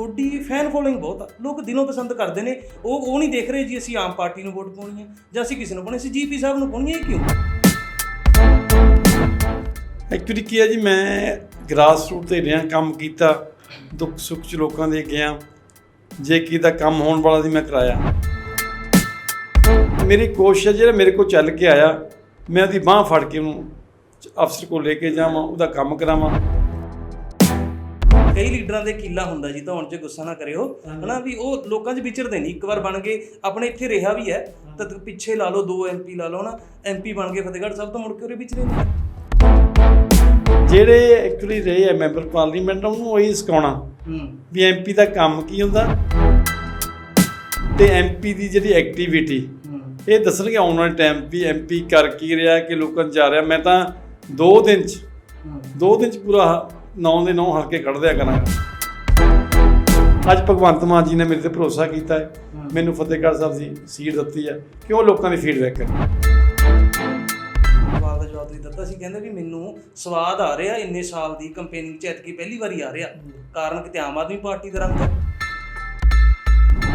ਤੁਹਾਡੀ fan following ਬਹੁਤ ਆ। ਲੋਕ ਦਿਲੋਂ ਪਸੰਦ ਕਰਦੇ ਨੇ। ਉਹ ਉਹ ਨਹੀਂ ਦੇਖ ਰਹੇ ਜੀ, ਅਸੀਂ ਆਮ ਪਾਰਟੀ ਨੂੰ ਵੋਟ ਪਾਉਣੀ ਹੈ ਜਾਂ ਅਸੀਂ ਕਿਸੇ ਨੂੰ ਪਾਉਣੀ ਸੀ ਜੀਪੀ ਸਾਹਿਬ ਨੂੰ ਪਾਉਣੀ ਹੈ ਇਹ ਕਿਉਂ? ਐਕਚੁਅਲੀ ਕੀ ਹੈ ਜੀ, ਮੈਂ ਗ੍ਰਾਸ ਰੂਟ ਤੇ ਰਿਹਾ, ਕੰਮ ਕੀਤਾ, ਦੁੱਖ ਸੁੱਖ ਚ ਲੋਕਾਂ ਦੇ ਗਿਆ। ਜੇ ਕੀ ਦਾ ਕੰਮ ਹੋਣ ਵਾਲਾ ਸੀ, ਮੈਂ ਕਰਾਇਆ। ਮੇਰੀ ਕੋਸ਼ਿਸ਼ ਹੈ, ਜਿਹੜਾ ਮੇਰੇ ਕੋਲ ਚੱਲ ਕੇ ਆਇਆ, ਮੈਂ ਉਹਦੀ ਬਾਹ ਫੜ ਕੇ ਉਹਨੂੰ ਅਫਸਰ ਕੋਲ ਲੈ ਕੇ ਜਾਵਾਂ, ਉਹਦਾ ਕੰਮ ਕਰਾਵਾਂ। ਕਈ ਲੀਡਰਾਂ ਦੇ ਕੀਲਾ ਹੁੰਦਾ ਜੀ ਧੌਣ 'ਚ ਗੁੱਸਾ ਨਾ ਕਰਿਓ ਹਨਾ ਵੀ ਉਹ ਲੋਕਾਂ 'ਚ ਵਿਚਰਦੇ ਨਹੀਂ ਇੱਕ ਵਾਰ ਬਣ ਗਏ ਆਪਣੇ ਇੱਥੇ ਰਿਹਾ ਵੀ ਹੈ ਤਾਂ ਪਿੱਛੇ ਲਾ ਲਓ ਦੋ ਐਮਪੀ ਲਾ ਲਓ ਨਾ ਐਮਪੀ ਬਣ ਗਏ ਫਤਿਹਗੜ੍ਹ ਸਾਹਿਬ ਤੋਂ ਮੁੜ ਕੇ ਉਰੇ ਵਿਚਰੇ ਨਹੀਂ। ਜਿਹੜੇ ਐਕਚੁਅਲੀ ਰਹੇ ਆ ਮੈਂਬਰ ਪਾਰਲੀਮੈਂਟ ਉਹਨੂੰ ਉਹੀ ਸਿਖਾਉਣਾ ਹੂੰ। ਵੀ ਐਮਪੀ ਦਾ ਕੰਮ ਕੀ ਹੁੰਦਾ ਤੇ ਐਮਪੀ ਦੀ ਜਿਹੜੀ ਐਕਟੀਵਿਟੀ ਇਹ ਦੱਸਣਗੇ ਆਉਣ ਵਾਲੇ ਟਾਈਮ ਵੀ ਐਮਪੀ ਕਰ ਕੀ ਰਿਹਾ ਕਿ ਲੋਕਾਂ ਨੂੰ ਜਾ ਰਿਹਾ। ਮੈਂ ਤਾਂ 2 ਦਿਨ ਚ ਹੂੰ। 2 ਦਿਨ ਚ ਪੂਰਾ 9 ਦੇ 9 ਹਲਕੇ ਕੱਢ ਦਿਆ ਕਰਾਂਗਾ। ਅੱਜ ਭਗਵੰਤ ਮਾਨ ਜੀ ਨੇ ਮੇਰੇ ਤੇ ਭਰੋਸਾ ਕੀਤਾ ਹੈ। ਮੈਨੂੰ ਫਤਿਹਗੜ੍ਹ ਸਾਹਿਬ ਦੀ ਸੀਟ ਦਿੱਤੀ ਹੈ। ਕਿ ਉਹ ਲੋਕਾਂ ਦੀ ਫੀਡਬੈਕ ਕਰੇ? ਸਵਾਲ ਦਾ ਜਵਾਬ ਤੁਸੀਂ ਦਿੱਤਾ ਸੀ। ਕਹਿੰਦੇ ਵੀ ਮੈਨੂੰ ਸਵਾਦ ਆ ਰਿਹਾ ਇੰਨੇ ਸਾਲ ਦੀ ਕੰਪੇਨਿੰਗ ਚ ਐਤਕੀ ਪਹਿਲੀ ਵਾਰੀ ਆ ਰਿਹਾ। ਕਾਰਨ ਕਿਤੇ ਆਮ ਆਦਮੀ ਪਾਰਟੀ ਦਾ ਰੰਗ ਹੈ?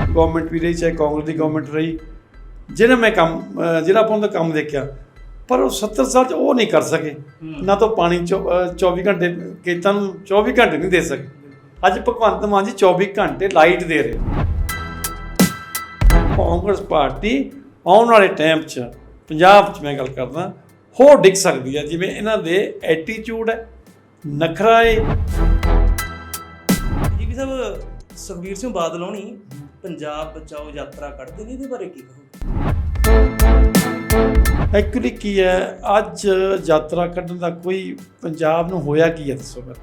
ਗਵਰਨਮੈਂਟ ਵੀ ਰਹੀ ਚਾਹੇ ਕਾਂਗਰਸ ਦੀ ਗਵਰਨਮੈਂਟ ਰਹੀ। ਜਿਹੜਾ ਮੈਂ ਕੰਮ ਜਿਹੜਾ ਆਪਾਂ ਉਹਦਾ ਕੰਮ ਦੇਖਿਆ ਪਰ ਉਹ 70 ਸਾਲ ਚ ਉਹ ਨਹੀਂ ਕਰ ਸਕੇ। ਨਾ ਤਾਂ ਪਾਣੀ ਚੌ- ਅਹ 24 ਘੰਟੇ ਖੇਤਾਂ ਨੂੰ 24 ਘੰਟੇ ਨਹੀਂ ਦੇ ਸਕੇ। ਅੱਜ ਭਗਵੰਤ ਮਾਨ ਜੀ 24 ਘੰਟੇ ਲਾਈਟ ਦੇ ਰਹੇ। ਕਾਂਗਰਸ ਪਾਰਟੀ ਆਉਣ ਵਾਲੇ ਟਾਈਮ 'ਚ ਪੰਜਾਬ 'ਚ ਮੈਂ ਗੱਲ ਕਰਦਾ ਹੋਰ ਡਿੱਗ ਸਕਦੀ ਹੈ ਜਿਵੇਂ ਇਹਨਾਂ ਦੇ ਐਟੀਟਿਊਡ ਹੈ ਨਖਰਾ ਹੈ ਜੀ ਵੀ ਸਾਹਿਬ ਸੁਖਬੀਰ ਸਿੰਘ ਬਾਦਲ ਹੋਣੀ ਪੰਜਾਬ ਬਚਾਓ ਯਾਤਰਾ ਕੱਢਦੇ ਨੇ ਇਹਦੇ ਬਾਰੇ ਕੀ ਕਹੋ ਐਕਚੁਅਲੀ ਕੀ ਹੈ ਅੱਜ ਯਾਤਰਾ ਕੱਢਣ ਦਾ ਕੋਈ ਪੰਜਾਬ ਨੂੰ ਹੋਇਆ ਕੀ ਹੈ ਦੱਸੋ ਫਿਰ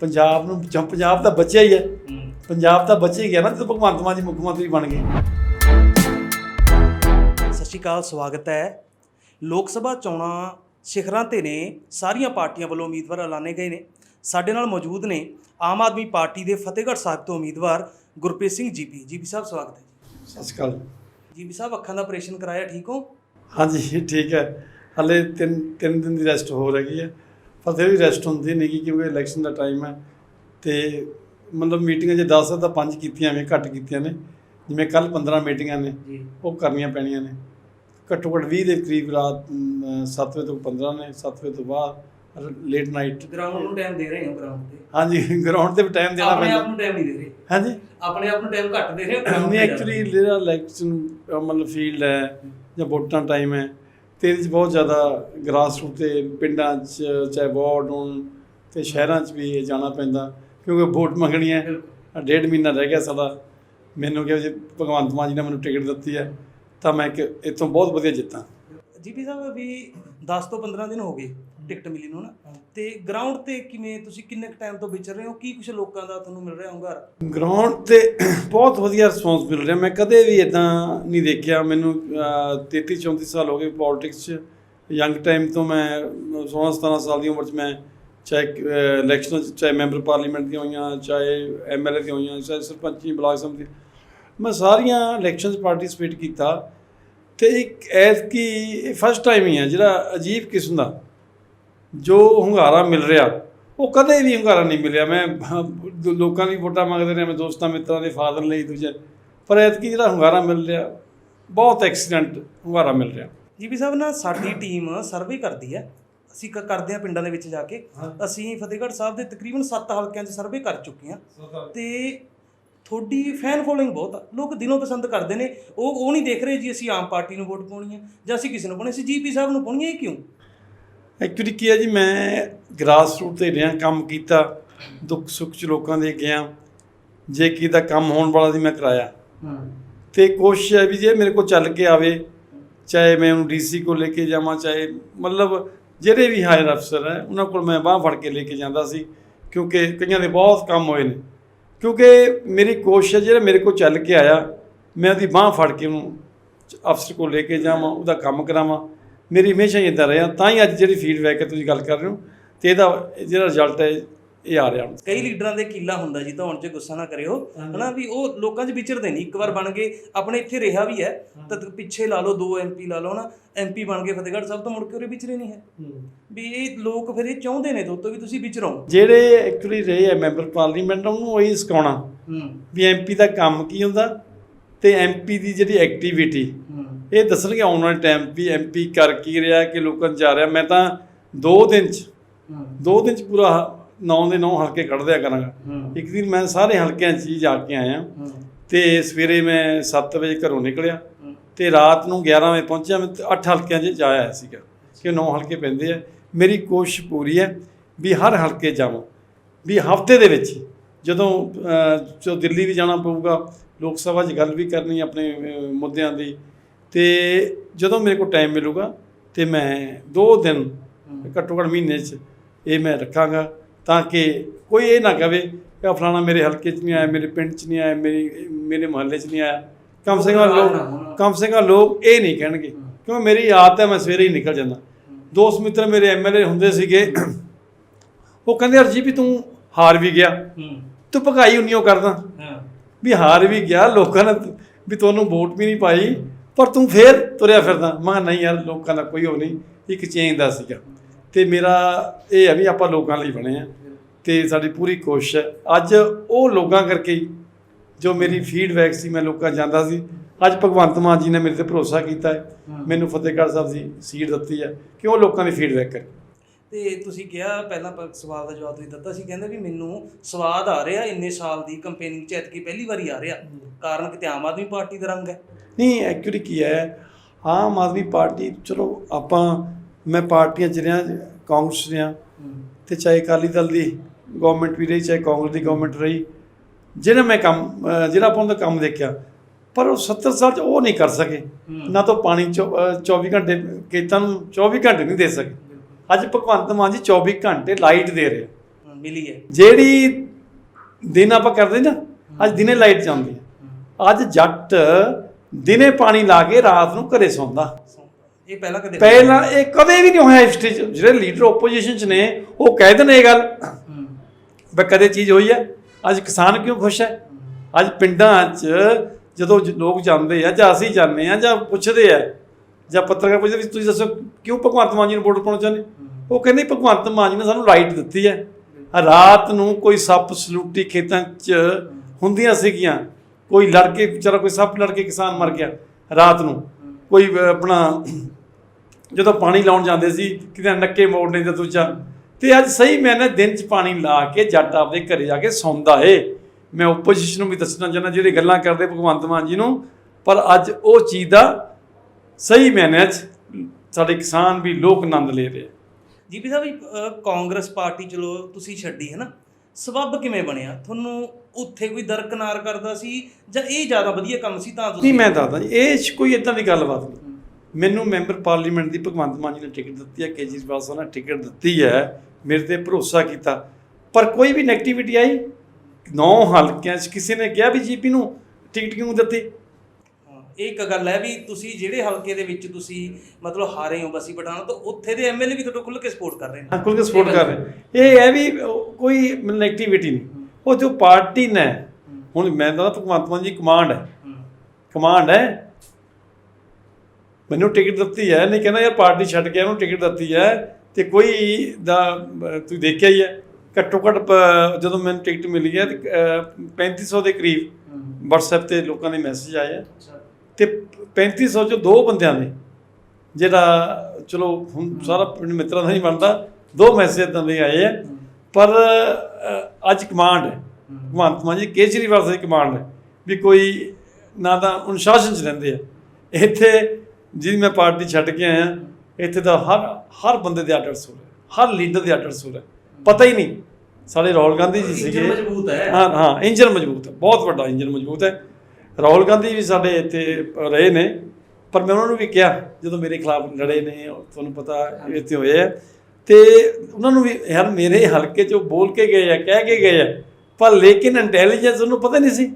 ਪੰਜਾਬ ਨੂੰ ਜਾਂ ਪੰਜਾਬ ਤਾਂ ਬਚਿਆ ਹੀ ਹੈ। ਪੰਜਾਬ ਤਾਂ ਬਚ ਹੀ ਗਿਆ ਨਾ ਜਦੋਂ ਭਗਵੰਤ ਮਾਨ ਜੀ ਮੁੱਖ ਮੰਤਰੀ ਬਣ ਗਏ। ਸਤਿ ਸ਼੍ਰੀ ਅਕਾਲ ਸਵਾਗਤ ਹੈ। ਲੋਕ ਸਭਾ ਚੋਣਾਂ ਸਿਖਰਾਂ ਤੇ ਨੇ ਸਾਰੀਆਂ ਪਾਰਟੀਆਂ ਵੱਲੋਂ ਉਮੀਦਵਾਰ ਐਲਾਨੇ ਗਏ ਨੇ। ਸਾਡੇ ਨਾਲ ਮੌਜੂਦ ਨੇ ਆਮ ਆਦਮੀ ਪਾਰਟੀ ਦੇ ਫਤਿਹਗੜ੍ਹ ਸਾਹਿਬ ਤੋਂ ਉਮੀਦਵਾਰ ਗੁਰਪ੍ਰੀਤ ਸਿੰਘ ਜੀਪੀ। ਜੀਪੀ ਸਾਹਿਬ ਸਵਾਗਤ ਹੈ ਸਤਿ ਸ਼੍ਰੀ ਅਕਾਲ। ਜੀਪੀ ਸਾਹਿਬ ਅੱਖਾਂ ਦਾ ਆਪਰੇਸ਼ਨ ਕਰਾਇਆ ਠੀਕ ਹੋ? ਹਾਂਜੀ ਠੀਕ ਹੈ। ਹਲੇ ਤਿੰਨ ਤਿੰਨ ਦਿਨ ਦੀ ਰੈਸਟ ਹੋ ਰਹੀ ਹੈ। ਪਰ ਫਿਰ ਵੀ ਰੈਸਟ ਹੁੰਦੀ ਨਹੀਂ ਕਿਉਂਕਿ ਇਲੈਕਸ਼ਨ ਦਾ ਟਾਈਮ ਹੈ। ਤੇ ਮਤਲਬ ਮੀਟਿੰਗਾਂ ਜੇ 10 ਆ ਤਾਂ 5 ਕੀਤੀਆਂ ਨੇ ਘੱਟ ਕੀਤੀਆਂ ਨੇ। ਜਿਵੇਂ ਕੱਲ 15 ਮੀਟਿੰਗਾਂ ਨੇ ਉਹ ਕਰਨੀਆਂ ਪੈਣੀਆਂ ਨੇ। ਘੱਟੋ ਘੱਟ 20 ਦੇ ਕਰੀਬ ਰਾਤ 7 ਵਜੇ ਤੋਂ 15 ਨੇ 7 ਵਜੇ ਤੋਂ ਬਾਅਦ ਲੇਟ ਨਾਈਟ ਗਰਾਊਂਡ ਨੂੰ ਟਾਈਮ ਦੇ ਰਹੇ ਹੋ ਗਰਾਊਂਡ ਤੇ? ਹਾਂਜੀ ਗਰਾਊਂਡ ਤੇ ਵੀ ਟਾਈਮ ਦੇਣਾ ਆਪਣੇ ਆਪ ਪੈਂਦਾ ਨੂੰ ਟਾਈਮ ਨਹੀਂ ਦੇ ਰਹੇ? ਹਾਂਜੀ। ਆਪਣੇ ਆਪ ਨੂੰ ਟਾਈਮ ਘੱਟ ਦੇ ਰਹੇ ਹੋ? ਨਹੀਂ। ਐਕਚੁਅਲੀ ਜਿਹੜਾ ਇਲੈਕਸ਼ਨ ਮਤਲਬ ਫੀਲਡ ਹੈ। ਜਾਂ ਵੋਟਾਂ ਟਾਈਮ ਹੈ ਤੇ ਇਹਦੇ 'ਚ ਬਹੁਤ ਜ਼ਿਆਦਾ ਗ੍ਰਾਸ ਰੂਟ ਤੇ ਪਿੰਡਾਂ 'ਚ ਚਾਹੇ ਵਾਰਡ ਹੋਣ ਤੇ ਸ਼ਹਿਰਾਂ 'ਚ ਵੀ ਜਾਣਾ ਪੈਂਦਾ ਕਿਉਂਕਿ ਵੋਟ ਮੰਗਣੀ ਹੈ ਡੇਢ ਮਹੀਨਾ ਰਹਿ ਗਿਆ ਸਾਡਾ। ਮੈਨੂੰ ਕਿਹਾ ਜੇ ਭਗਵੰਤ ਮਾਨ ਜੀ ਨੇ ਮੈਨੂੰ ਟਿਕਟ ਦਿੱਤੀ ਹੈ ਤਾਂ ਮੈਂ ਕਿ ਇੱਥੋਂ ਬਹੁਤ ਵਧੀਆ ਜਿੱਤਾਂ। ਜੀਪੀ ਸਾਹਿਬ, ਵੀ 10 ਤੋਂ 15 ਦਿਨ ਹੋ ਗਏ ਟਿਕਟ ਮਿਲੀ ਨੂੰ ਨਾ। ਤੇ ਗਰਾਊਂਡ ਤੇ ਕਿਵੇਂ, ਤੁਸੀਂ ਕਿੰਨੇ ਟਾਈਮ ਤੋਂ ਵਿਚਰ ਰਹੇ ਹੋ? ਕੀ ਕੁਝ ਲੋਕਾਂ ਦਾ ਤੁਹਾਨੂੰ ਮਿਲ ਰਿਹਾ ਹੁੰਗਾਰ? ਗਰਾਊਂਡ ਤੇ ਬਹੁਤ ਵਧੀਆ ਰਿਸਪੌਂਸ ਮਿਲ ਰਿਹਾ। ਮੈਂ ਕਦੇ ਵੀ ਇਦਾਂ ਨਹੀਂ ਦੇਖਿਆ। ਮੈਨੂੰ 33 34 ਸਾਲ ਹੋ ਗਏ ਪੋਲਿਟਿਕਸ 'ਚ। ਯੰਗ ਟਾਈਮ ਤੋਂ ਮੈਂ 16 17 ਸਾਲ ਦੀ ਉਮਰ 'ਚ ਮੈਂ ਚਾਹੇ ਇਲੈਕਸ਼ਨਾਂ 'ਚ, ਚਾਹੇ ਮੈਂਬਰ ਪਾਰਲੀਮੈਂਟ ਦੀਆਂ ਹੋਈਆਂ, ਚਾਹੇ ਐਮਐਲਏ ਦੀਆਂ ਹੋਈਆਂ, ਚਾਹੇ ਸਰਪੰਚੀ, ਬਲਾਕ ਸੰਮਤੀ ਮੈਂ ਸਾਰੀਆਂ ਇਲੈਕਸ਼ਨਸ ਪਾਰਟਿਸਿਪੇਟ ਕੀਤਾ। ਤੇ ਇੱਕ ਐਸ ਕੀ ਫਸਟ ਟਾਈਮ ਹੀ ਹੈ ਜਿਹੜਾ ਅਜੀਬ ਕਿਸਮ ਦਾ ਜੋ ਹੁੰਗਾਰਾ ਮਿਲ ਰਿਹਾ। ਉਹ ਕਦੇ ਵੀ ਹੁੰਗਾਰਾ ਨਹੀਂ ਮਿਲਿਆ। ਮੈਂ ਲੋਕਾਂ ਦੀ ਵੋਟਾਂ ਮੰਗਦੇ ਰਹੇ ਮੈਂ ਦੋਸਤਾਂ ਮਿੱਤਰਾਂ ਦੇ ਫਾਦਰ ਲਈ ਦੂਜੇ। ਪਰ ਐਤਕੀ ਜਿਹੜਾ ਹੁੰਗਾਰਾ ਮਿਲ ਰਿਹਾ ਬਹੁਤ ਐਕਸੀਡੈਂਟ ਹੁੰਗਾਰਾ ਮਿਲ ਰਿਹਾ। ਜੀਪੀ ਸਾਹਿਬ ਨਾ ਸਾਡੀ ਟੀਮ ਸਰਵੇ ਕਰਦੀ ਹੈ। ਅਸੀਂ ਕ- ਕਰਦੇ ਹਾਂ ਪਿੰਡਾਂ ਦੇ ਵਿੱਚ ਜਾ ਕੇ। ਅਸੀਂ ਫਤਿਹਗੜ੍ਹ ਸਾਹਿਬ ਦੇ ਤਕਰੀਬਨ 7 ਹਲਕਿਆਂ 'ਚ ਸਰਵੇ ਕਰ ਚੁੱਕੇ ਹਾਂ। ਤੇ ਤੁਹਾਡੀ ਫੈਨ ਫੋਲੋਇੰਗ ਬਹੁਤ ਆ। ਲੋਕ ਦਿਲੋਂ ਪਸੰਦ ਕਰਦੇ ਨੇ। ਉਹ ਉਹ ਨਹੀਂ ਦੇਖ ਰਹੇ ਜੀ ਅਸੀਂ ਆਮ ਪਾਰਟੀ ਨੂੰ ਵੋਟ ਪਾਉਣੀ ਹੈ ਜਾਂ ਅਸੀਂ ਕਿਸੇ ਨੂੰ ਪਾਉਣੀ ਸੀ ਜੀਪੀ ਸਾਹਿਬ ਨੂੰ ਪਾਉਣੀ ਹੈ ਇਹ ਕਿਉਂ? ਐਕਚੁਅਲੀ ਕੀ ਹੈ ਜੀ ਮੈਂ ਗ੍ਰਾਸ ਰੂਟ ਤੇ ਰਿਹਾ ਕੰਮ ਕੀਤਾ ਦੁੱਖ ਸੁੱਖ ਚ ਲੋਕਾਂ ਦੇ ਗਿਆ। ਜੇ ਕੀ ਦਾ ਕੰਮ ਹੋਣ ਵਾਲਾ ਸੀ ਮੈਂ ਕਰਾਇਆ। ਤੇ ਕੋਸ਼ਿਸ਼ ਹੈ ਵੀ ਜੇ ਮੇਰੇ ਕੋਲ ਚੱਲ ਕੇ ਆਵੇ ਚਾਹੇ ਮੈਂ ਉਹਨੂੰ ਡੀਸੀ ਕੋਲ ਲੈ ਕੇ ਜਾਵਾਂ ਚਾਹੇ ਮਤਲਬ ਜਿਹੜੇ ਵੀ ਹਾਇਰ ਅਫਸਰ ਹੈ ਉਹਨਾਂ ਕੋਲ ਮੈਂ ਬਾਹ ਫੜ ਕੇ ਲੈ ਕੇ ਜਾਂਦਾ ਸੀ ਕਿਉਂਕਿ ਕਈਆਂ ਦੇ ਬਹੁਤ ਕੰਮ ਹੋਏ ਨੇ। ਕਿਉਂਕਿ ਮੇਰੀ ਕੋਸ਼ਿਸ਼ ਹੈ, ਜਿਹੜਾ ਮੇਰੇ ਕੋਲ ਚੱਲ ਕੇ ਆਇਆ, ਮੈਂ ਉਹਦੀ ਬਾਹ ਫੜ ਕੇ ਉਹਨੂੰ ਅਫਸਰ ਕੋਲ ਲੈ ਕੇ ਜਾਵਾਂ, ਉਹਦਾ ਕੰਮ ਕਰਾਵਾਂ। ਮੇਰੀ ਹਮੇਸ਼ਾ ਹੀ ਇਦਾਂ ਰਿਹਾ, ਤਾਂ ਹੀ ਅੱਜ ਜਿਹੜੀ ਫੀਡਬੈਕ ਹੈ, ਤੁਸੀਂ ਗੱਲ ਕਰ ਰਹੇ ਹੋ, ਤੇ ਇਹਦਾ ਜਿਹੜਾ ਰਿਜ਼ਲਟ ਹੈ ਇਹ ਆ ਰਿਹਾ ਹੁਣ। ਕਈ ਲੀਡਰਾਂ ਦੇ ਕੀਲਾ ਹੁੰਦਾ ਜੀ ਧੌਣ 'ਚ ਗੁੱਸਾ ਨਾ ਕਰਿਓ। ਹਨਾ ਵੀ ਉਹ ਲੋਕਾਂ 'ਚ ਵਿਚਰਦੇ ਨਹੀਂ। ਇੱਕ ਵਾਰ ਬਣ ਗਏ ਆਪਣੇ ਇੱਥੇ ਰਿਹਾ ਵੀ ਹੈ ਤਾਂ ਪਿੱਛੇ ਲਾ ਲਓ ਦੋ ਐਮਪੀ ਲਾ ਲਓ ਨਾ ਐਮਪੀ ਬਣ ਗਏ ਫਤਿਹਗੜ੍ਹ ਸਾਹਿਬ ਤੋਂ ਮੁੜ ਕੇ ਉਰੇ ਵਿਚਰੇ ਨਹੀਂ ਹੈ। ਵੀ ਇਹ ਲੋਕ ਫਿਰ ਇਹ ਚਾਹੁੰਦੇ ਨੇ ਦੋਤੋਂ ਵੀ ਤੁਸੀਂ ਵਿਚਰੋ। ਜਿਹੜੇ ਐਕਚੁਅਲੀ ਰਹੇ ਆ ਮੈਂਬਰ ਪਾਰਲੀਮੈਂਟ ਉਹਨੂੰ ਉਹੀ ਸਿਖਾਉਣਾ। ਹੂੰ। ਵੀ ਐਮਪੀ ਦਾ ਕੰਮ ਕੀ ਹੁੰਦਾ ਤੇ ਐਮਪੀ ਦੀ ਜਿਹੜੀ ਐਕਟੀਵਿਟੀ ਹੂੰ। ਇਹ ਦੱਸਣਗੇ ਆਉਣ ਵਾਲੇ ਟਾਈਮ ਵੀ ਐਮਪੀ ਕਰ ਕੀ ਰਿਹਾ ਕਿ ਲੋਕਾਂ ਜਾ ਰਿਹਾ। ਮੈਂ ਤਾਂ 2 ਦਿਨ 'ਚ ਹੂੰ। 2 ਦਿਨ 'ਚ ਪੂਰਾ 9 ਦੇ 9 ਹਲਕੇ ਕੱਢ ਦਿਆ ਕਰਾਂਗਾ। ਇੱਕ ਦਿਨ ਮੈਂ ਸਾਰੇ ਹਲਕਿਆਂ 'ਚ ਹੀ ਜਾ ਕੇ ਆਇਆ। ਤੇ ਸਵੇਰੇ ਮੈਂ 7 ਵਜੇ ਘਰੋਂ ਨਿਕਲਿਆ। ਤੇ ਰਾਤ ਨੂੰ 11 ਵਜੇ ਪਹੁੰਚਿਆ ਮੈਂ 8 ਹਲਕਿਆਂ 'ਚ ਜਾ ਆਇਆ ਸੀਗਾ। ਕਿ 9 ਹਲਕੇ ਪੈਂਦੇ ਆ। ਮੇਰੀ ਕੋਸ਼ਿਸ਼ ਪੂਰੀ ਹੈ ਵੀ ਹਰ ਹਲਕੇ ਜਾਵਾਂ। ਵੀ ਹਫ਼ਤੇ ਦੇ ਵਿੱਚ ਜਦੋਂ ਜੋ ਦਿੱਲੀ ਵੀ ਜਾਣਾ ਪਊਗਾ ਲੋਕ ਸਭਾ 'ਚ ਗੱਲ ਵੀ ਕਰਨੀ ਆਪਣੇ ਮੁੱਦਿਆਂ ਦੀ। ਤੇ ਜਦੋਂ ਮੇਰੇ ਕੋਲ ਟਾਈਮ ਮਿਲੂਗਾ ਤੇ ਮੈਂ 2 ਦਿਨ ਘੱਟੋ ਘੱਟ ਮਹੀਨੇ 'ਚ ਇਹ ਮੈਂ ਰੱਖਾਂਗਾ। ਤਾਂ ਕਿ ਕੋਈ ਇਹ ਨਾ ਕਵੇ ਕਿ ਫਲਾਣਾ ਮੇਰੇ ਹਲਕੇ 'ਚ ਨਹੀਂ ਆਇਆ ਮੇਰੇ ਪਿੰਡ 'ਚ ਨਹੀਂ ਆਇਆ ਮੇਰੀ ਮੇਰੇ ਮੁਹੱਲੇ 'ਚ ਨਹੀਂ ਆਇਆ। ਕਮ ਸੇ ਕਮ ਲੋਕ ਕਮ ਸੇ ਕਮ ਲੋਕ ਇਹ ਨਹੀਂ ਕਹਿਣਗੇ। ਕਿਉਂ? ਮੇਰੀ ਆਦਤ ਹੈ ਮੈਂ ਸਵੇਰੇ ਹੀ ਨਿਕਲ ਜਾਂਦਾ। ਦੋਸਤ ਮਿੱਤਰ ਮੇਰੇ ਐਮਐਲਏ ਹੁੰਦੇ ਸੀਗੇ ਉਹ ਕਹਿੰਦੇ ਅਰਜੀ ਵੀ ਤੂੰ ਹਾਰ ਵੀ ਗਿਆ। ਹੂੰ। ਤੂੰ ਭਗਾਈ ਉਨੀਓ ਕਰਦਾ। ਹਾਂ। ਵੀ ਹਾਰ ਵੀ ਗਿਆ ਲੋਕਾਂ ਨੇ ਵੀ ਤੁਹਾਨੂੰ ਵੋਟ ਵੀ ਨਹੀਂ ਪਾਈ ਪਰ ਤੂੰ ਫੇਰ ਤੁਰਿਆ ਫਿਰਦਾ। ਮੈਂ ਨਹੀਂ ਯਾਰ ਲੋਕਾਂ ਦਾ ਕੋਈ ਉਹ ਨਹੀਂ। ਇੱਕ ਚੇਂਜ ਦਾ ਸੀਗਾ। ਤੇ ਮੇਰਾ ਇਹ ਹੈ ਵੀ ਆਪਾਂ ਲੋਕਾਂ ਲਈ ਬਣੇ ਆ ਤੇ ਸਾਡੀ ਪੂਰੀ ਕੋਸ਼ਿਸ਼ ਹੈ। ਅੱਜ ਉਹ ਲੋਕਾਂ ਕਰਕੇ ਜੋ ਮੇਰੀ ਫੀਡਬੈਕ ਸੀ ਮੈਂ ਲੋਕਾਂ ਜਾਂਦਾ ਸੀ। ਅੱਜ ਭਗਵੰਤ ਮਾਨ ਜੀ ਨੇ ਮੇਰੇ ਤੇ ਭਰੋਸਾ ਕੀਤਾ ਹੈ। ਮੈਨੂੰ ਫਤਿਹਗੜ੍ਹ ਸਾਹਿਬ ਦੀ ਸੀਟ ਦਿੱਤੀ ਹੈ ਕਿ ਉਹ ਲੋਕਾਂ ਦੀ ਫੀਡਬੈਕ ਕਰੇ। ਤੇ ਤੁਸੀਂ ਕਿਹਾ ਪਹਿਲਾਂ ਸਵਾਲ ਦਾ ਜਵਾਬ ਤੁਸੀਂ ਦਿੱਤਾ ਸੀ ਕਹਿੰਦੇ ਵੀ ਮੈਨੂੰ ਸਵਾਦ ਆ ਰਿਹਾ ਇੰਨੇ ਸਾਲ ਦੀ ਕੰਪੇਨਿੰਗ ਚ ਐਤਕੀ ਪਹਿਲੀ ਵਾਰੀ ਆ ਰਿਹਾ। ਕਾਰਨ ਕਿਤੇ ਆਮ ਆਦਮੀ ਪਾਰਟੀ ਦਾ ਰੰਗ ਹੈ? ਨਹੀਂ ਐਕਚੁਅਲੀ ਕੀ ਹੈ ਆਮ ਆਦਮੀ ਪਾਰਟੀ ਚਲੋ ਆਪਾਂ ਮੈਂ ਪਾਰਟੀਆਂ ਚ ਰਿਹਾ ਕਾਂਗਰਸ ਰਿਹਾ ਤੇ ਚਾਹੇ ਅਕਾਲੀ ਦਲ ਦੀ ਗਵਰਨਮੈਂਟ ਵੀ ਰਹੀ ਚਾਹੇ ਕਾਂਗਰਸ ਦੀ ਗਵਰਨਮੈਂਟ ਰਹੀ ਜਿਹੜਾ ਮੈਂ ਕੰਮ ਜਿਹੜਾ ਆਪਾਂ ਉਹਦਾ ਕੰਮ ਦੇਖਿਆ ਪਰ ਉਹ 70 ਸਾਲ ਚ ਉਹ ਨਹੀਂ ਕਰ ਸਕੇ। ਨਾ ਤਾਂ ਪਾਣੀ ਚੌ- ਅਹ 24 ਘੰਟੇ ਖੇਤਾਂ ਨੂੰ 24 ਘੰਟੇ ਨਹੀਂ ਦੇ ਸਕੇ। ਅੱਜ ਭਗਵੰਤ ਮਾਨ ਜੀ 24 ਘੰਟੇ ਲਾਈਟ ਦੇ ਰਹੇ। ਮਿਲੀ ਹੈ। ਜਿਹੜੀ ਦਿਨ ਆਪਾਂ ਕਰਦੇ ਨਾ ਅੱਜ ਦਿਨੇ ਲਾਈਟ ਜਾਂਦੀ ਹੈ। ਅੱਜ ਜੱਟ ਦਿਨੇ ਪਾਣੀ ਲਾ ਕੇ ਰਾਤ ਨੂੰ ਘਰੇ ਸੌਂਦਾ। ਇਹ ਪਹਿਲਾਂ ਕਦੇ ਪਹਿਲਾਂ ਇਹ ਕਦੇ ਵੀ ਨਹੀਂ ਹੋਇਆ ਹਿਸਟਰੀ 'ਚ। ਜਿਹੜੇ ਲੀਡਰ ਆਪੋਜੀਸ਼ਨ 'ਚ ਨੇ ਉਹ ਕਹਿ ਦਿੰਦੇ ਇਹ ਗੱਲ। ਵੀ ਕਦੇ ਚੀਜ਼ ਹੋਈ ਹੈ? ਅੱਜ ਕਿਸਾਨ ਕਿਉਂ ਖੁਸ਼ ਹੈ? ਅੱਜ ਪਿੰਡਾਂ 'ਚ ਜਦੋਂ ਲੋਕ ਜਾਂਦੇ ਆ ਜਾਂ ਅਸੀਂ ਜਾਂਦੇ ਆ ਜਾਂ ਪੁੱਛਦੇ ਆ ਜਾਂ ਪੱਤਰਕਾਰ ਪੁੱਛਦੇ ਵੀ ਤੁਸੀਂ ਦੱਸੋ ਕਿਉਂ ਭਗਵੰਤ ਮਾਨ ਜੀ ਨੂੰ ਵੋਟ ਪਾਉਣਾ ਚਾਹੁੰਦੇ? ਉਹ ਕਹਿੰਦੇ ਭਗਵੰਤ ਮਾਨ ਜੀ ਨੇ ਸਾਨੂੰ ਲਾਈਟ ਦਿੱਤੀ ਹੈ। ਰਾਤ ਨੂੰ ਕੋਈ ਸੱਪ ਸਲੂਟੀ ਖੇਤਾਂ 'ਚ ਹੁੰਦੀਆਂ ਸੀਗੀਆਂ। ਕੋਈ ਲੜ ਕੇ ਵਿਚਾਰਾ ਕੋਈ ਸੱਪ ਲੜ ਕੇ ਕਿਸਾਨ ਮਰ ਗਿਆ ਰਾਤ ਨੂੰ। ਕੋਈ ਆਪਣਾ ਜਦੋਂ ਪਾਣੀ ਲਾਉਣ ਜਾਂਦੇ ਸੀ ਕਿਤੇ ਨੱਕੇ ਮੋੜਨੇ ਜਾਂ ਦੂਜਾ। ਤੇ ਅੱਜ ਸਹੀ ਮੈਨੇ ਦਿਨ 'ਚ ਪਾਣੀ ਲਾ ਕੇ ਜੱਟ ਆਪਦੇ ਘਰੇ ਜਾ ਕੇ ਸੌਂਦਾ ਏ। ਮੈਂ ਓਪੋਜੀਸ਼ਨ ਨੂੰ ਵੀ ਦੱਸਣਾ ਚਾਹੁੰਦਾ ਜਿਹੜੇ ਗੱਲਾਂ ਕਰਦੇ ਭਗਵੰਤ ਮਾਨ ਜੀ ਨੂੰ ਪਰ ਅੱਜ ਉਹ ਚੀਜ਼ ਦਾ ਸਹੀ ਮੈਨੇ 'ਚ ਸਾਡੇ ਕਿਸਾਨ ਵੀ ਲੋਕ ਆਨੰਦ ਲੈ ਰਹੇ ਆ। ਜੀਪੀ ਸਾਹਿਬ ਜੀ, ਕਾਂਗਰਸ ਪਾਰਟੀ ਚਲੋ ਤੁਸੀਂ ਛੱਡੀ ਹੈ ਨਾ ਸਬੱਬ ਕਿਵੇਂ ਬਣਿਆ? ਤੁਹਾਨੂੰ ਉੱਥੇ ਕੋਈ ਦਰਕਨਾਰ ਕਰਦਾ ਸੀ ਜਾਂ ਇਹ ਜ਼ਿਆਦਾ ਵਧੀਆ ਕੰਮ ਸੀ ਤਾਂ ਨਹੀਂ ਤੁਸੀਂ ਮੈਂ ਦੱਸਦਾ ਜੀ ਇਹ ਕੋਈ ਇਦਾਂ ਦੀ ਗੱਲਬਾਤ ਨਹੀਂ। ਮੈਨੂੰ ਮੈਂਬਰ ਪਾਰਲੀਮੈਂਟ ਦੀ ਭਗਵੰਤ ਮਾਨ ਜੀ ਨੇ ਟਿਕਟ ਦਿੱਤੀ ਹੈ ਕੇਜਰੀਵਾਲ ਸਾਹਿਬ ਨੇ ਟਿਕਟ ਦਿੱਤੀ ਹੈ ਮੇਰੇ ਤੇ ਭਰੋਸਾ ਕੀਤਾ। ਪਰ ਕੋਈ ਵੀ ਨੈਗੇਟਿਵਿਟੀ ਆਈ ਨੌ ਹਲਕਿਆਂ 'ਚ ਕਿਸੇ ਨੇ ਕਿਹਾ ਵੀ ਜੀਪੀ ਨੂੰ ਟਿਕਟ ਕਿਉਂ ਦਿੱਤੀ? ਇਹ ਇੱਕ ਗੱਲ ਹੈ ਵੀ ਤੁਸੀਂ ਜਿਹੜੇ ਹਲਕੇ ਦੇ ਵਿੱਚ ਤੁਸੀਂ ਮਤਲਬ ਹਾਰੇ ਹੋ ਬਸੀ ਪਠਾਣਾ ਤਾਂ ਉੱਥੇ ਦੇ ਐਮਐਲਏ ਵੀ ਤੁਹਾਡੇ ਖੁੱਲ੍ਹ ਕੇ ਸਪੋਰਟ ਕਰ ਰਹੇ ਨੇ। ਹਾਂ ਖੁੱਲ੍ਹ ਕੇ ਸਪੋਰਟ ਕਰ ਰਹੇ ਇਹ ਹੈ ਵੀ ਕੋਈ ਨੈਗੇਟਿਵਿਟੀ ਨਹੀਂ। ਉਹ ਜੋ ਪਾਰਟੀ ਨੇ ਹੁਣ ਮੈਂ ਤਾਂ ਭਗਵੰਤ ਮਾਨ ਜੀ ਕਮਾਂਡ ਹੂੰ। ਕਮਾਂਡ ਹੈ ਮੈਨੂੰ ਟਿਕਟ ਦਿੱਤੀ ਹੈ ਨਹੀਂ ਕਹਿੰਦਾ ਯਾਰ ਪਾਰਟੀ ਛੱਡ ਕੇ ਇਹਨੂੰ ਟਿਕਟ ਦਿੱਤੀ ਹੈ ਤੇ ਕੋਈ ਦਾ ਤੁਸੀਂ ਦੇਖਿਆ ਹੀ ਹੈ। ਘੱਟੋ ਘੱਟ ਜਦੋਂ ਮੈਨੂੰ ਟਿਕਟ ਮਿਲੀ ਹੈ ਤੇ ਅਹ, 3500 ਦੇ ਕਰੀਬ ਹੂੰ। WhatsApp ਤੇ ਲੋਕਾਂ ਦੇ ਮੈਸੇਜ ਆਏ ਆ। ਤੇ 3500 ਚੋਂ ਦੋ ਬੰਦਿਆਂ ਨੇ ਜਿਹੜਾ ਚਲੋ ਹੁਣ ਸਾਰਾ ਪਿੰਡ ਮਿੱਤਰਾਂ ਦਾ ਨਹੀਂ ਬਣਦਾ ਦੋ ਮੈਸੇਜ ਇਦਾਂ ਦੇ ਆਏ ਆ। ਪਰ ਅੱਜ ਕਮਾਂਡ ਹੈ। ਭਗਵੰਤ ਮਾਨ ਜੀ ਕੇਜਰੀਵਾਲ ਦੀ ਕਮਾਂਡ ਹੈ ਵੀ ਕੋਈ ਨਾ ਤਾਂ ਅਨੁਸ਼ਾਸਨ ਚ ਰਹਿੰਦੇ ਆ। ਇੱਥੇ ਜਿਹਦੀ ਮੈਂ ਪਾਰਟੀ ਛੱਡ ਕੇ ਆਇਆ ਇੱਥੇ ਦਾ ਹਰ ਹਰ ਬੰਦੇ ਦੇ ਆਰਡਰ ਸੁਣ ਹਰ ਲੀਡਰ ਦੇ ਆਰਡਰ ਸੁਣ ਪਤਾ ਹੀ ਨਹੀਂ ਸਾਡੇ ਰਾਹੁਲ ਗਾਂਧੀ ਜੀ ਇੰਜਨ ਸੀਗੇ ਮਜ਼ਬੂਤ ਹੈ। ਹਾਂ ਹਾਂ ਇੰਜਨ ਮਜ਼ਬੂਤ ਹੈ ਬਹੁਤ ਵੱਡਾ ਇੰਜਨ ਮਜ਼ਬੂਤ ਹੈ। ਰਾਹੁਲ ਗਾਂਧੀ ਵੀ ਸਾਡੇ ਇੱਥੇ ਰਹੇ ਨੇ ਪਰ ਮੈਂ ਉਹਨਾਂ ਨੂੰ ਵੀ ਕਿਹਾ ਜਦੋਂ ਮੇਰੇ ਖਿਲਾਫ ਲੜੇ ਨੇ ਤੁਹਾਨੂੰ ਪਤਾ ਇੱਥੇ ਹੋਏ ਆ ਤੇ ਉਹਨਾਂ ਨੂੰ ਵੀ ਯਾਰ ਮੇਰੇ ਹਲਕੇ 'ਚੋਂ ਬੋਲ ਕੇ ਗਏ ਆ ਕਹਿ ਕੇ ਗਏ ਆ ਪਰ ਲੇਕਿਨ ਇੰਟੈਲੀਜੈਂਸ ਉਹਨੂੰ ਪਤਾ ਨਹੀਂ ਸੀ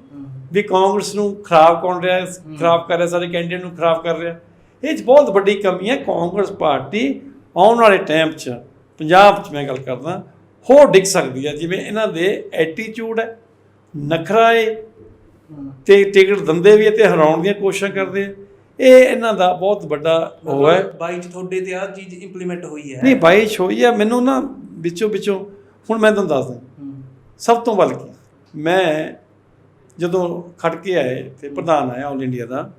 ਵੀ ਕਾਂਗਰਸ ਨੂੰ ਖਰਾਬ ਕੌਣ ਰਿਹਾ ਖਰਾਬ ਕਰ ਰਿਹਾ ਸਾਰੇ ਕੈਂਡੀਡੇਟ ਨੂੰ ਖਰਾਬ ਕਰ ਰਿਹਾ। ਇਹ 'ਚ ਬਹੁਤ ਵੱਡੀ ਕਮੀ ਹੈ ਕਾਂਗਰਸ ਪਾਰਟੀ ਆਉਣ ਵਾਲੇ ਟਾਈਮ 'ਚ ਪੰਜਾਬ 'ਚ ਮੈਂ ਗੱਲ ਕਰਦਾ ਹੋਰ ਡਿੱਗ ਸਕਦੀ ਹੈ ਜਿਵੇਂ ਇਹਨਾਂ ਦੇ ਐਟੀਟਿਊਡ ਹੈ ਨਖਰਾ ਹੈ ਤੇ ਟਿਕਟ ਦਿੰਦੇ ਵੀ ਤੇ ਹਰਾਉਣ ਦੀਆਂ ਕੋਸ਼ਿਸ਼ਾਂ ਕਰਦੇ ਆ ਇਹ ਇਹਨਾਂ ਦਾ ਬਹੁਤ ਵੱਡਾ ਉਹ ਹੈ। ਬਾਈ ਚ ਤੁਹਾਡੇ ਤੇ ਆ ਚੀਜ਼ ਇੰਪਲੀਮੈਂਟ ਹੋਈ ਹੈ। ਨਹੀਂ ਬਾਈ ਹੋਈ ਹੈ ਮੈਨੂੰ ਨਾ ਵਿੱਚੋਂ ਵਿੱਚੋਂ ਹੁਣ ਮੈਂ ਤੁਹਾਨੂੰ ਦੱਸਦਾ। ਸਭ ਤੋਂ ਵੱਲ ਕੀ? ਮੈਂ ਜਦੋਂ ਖੜ ਕੇ ਆਏ ਤੇ ਪ੍ਰਧਾਨ ਆਇਆ ਆਲ ਇੰਡੀਆ ਦਾ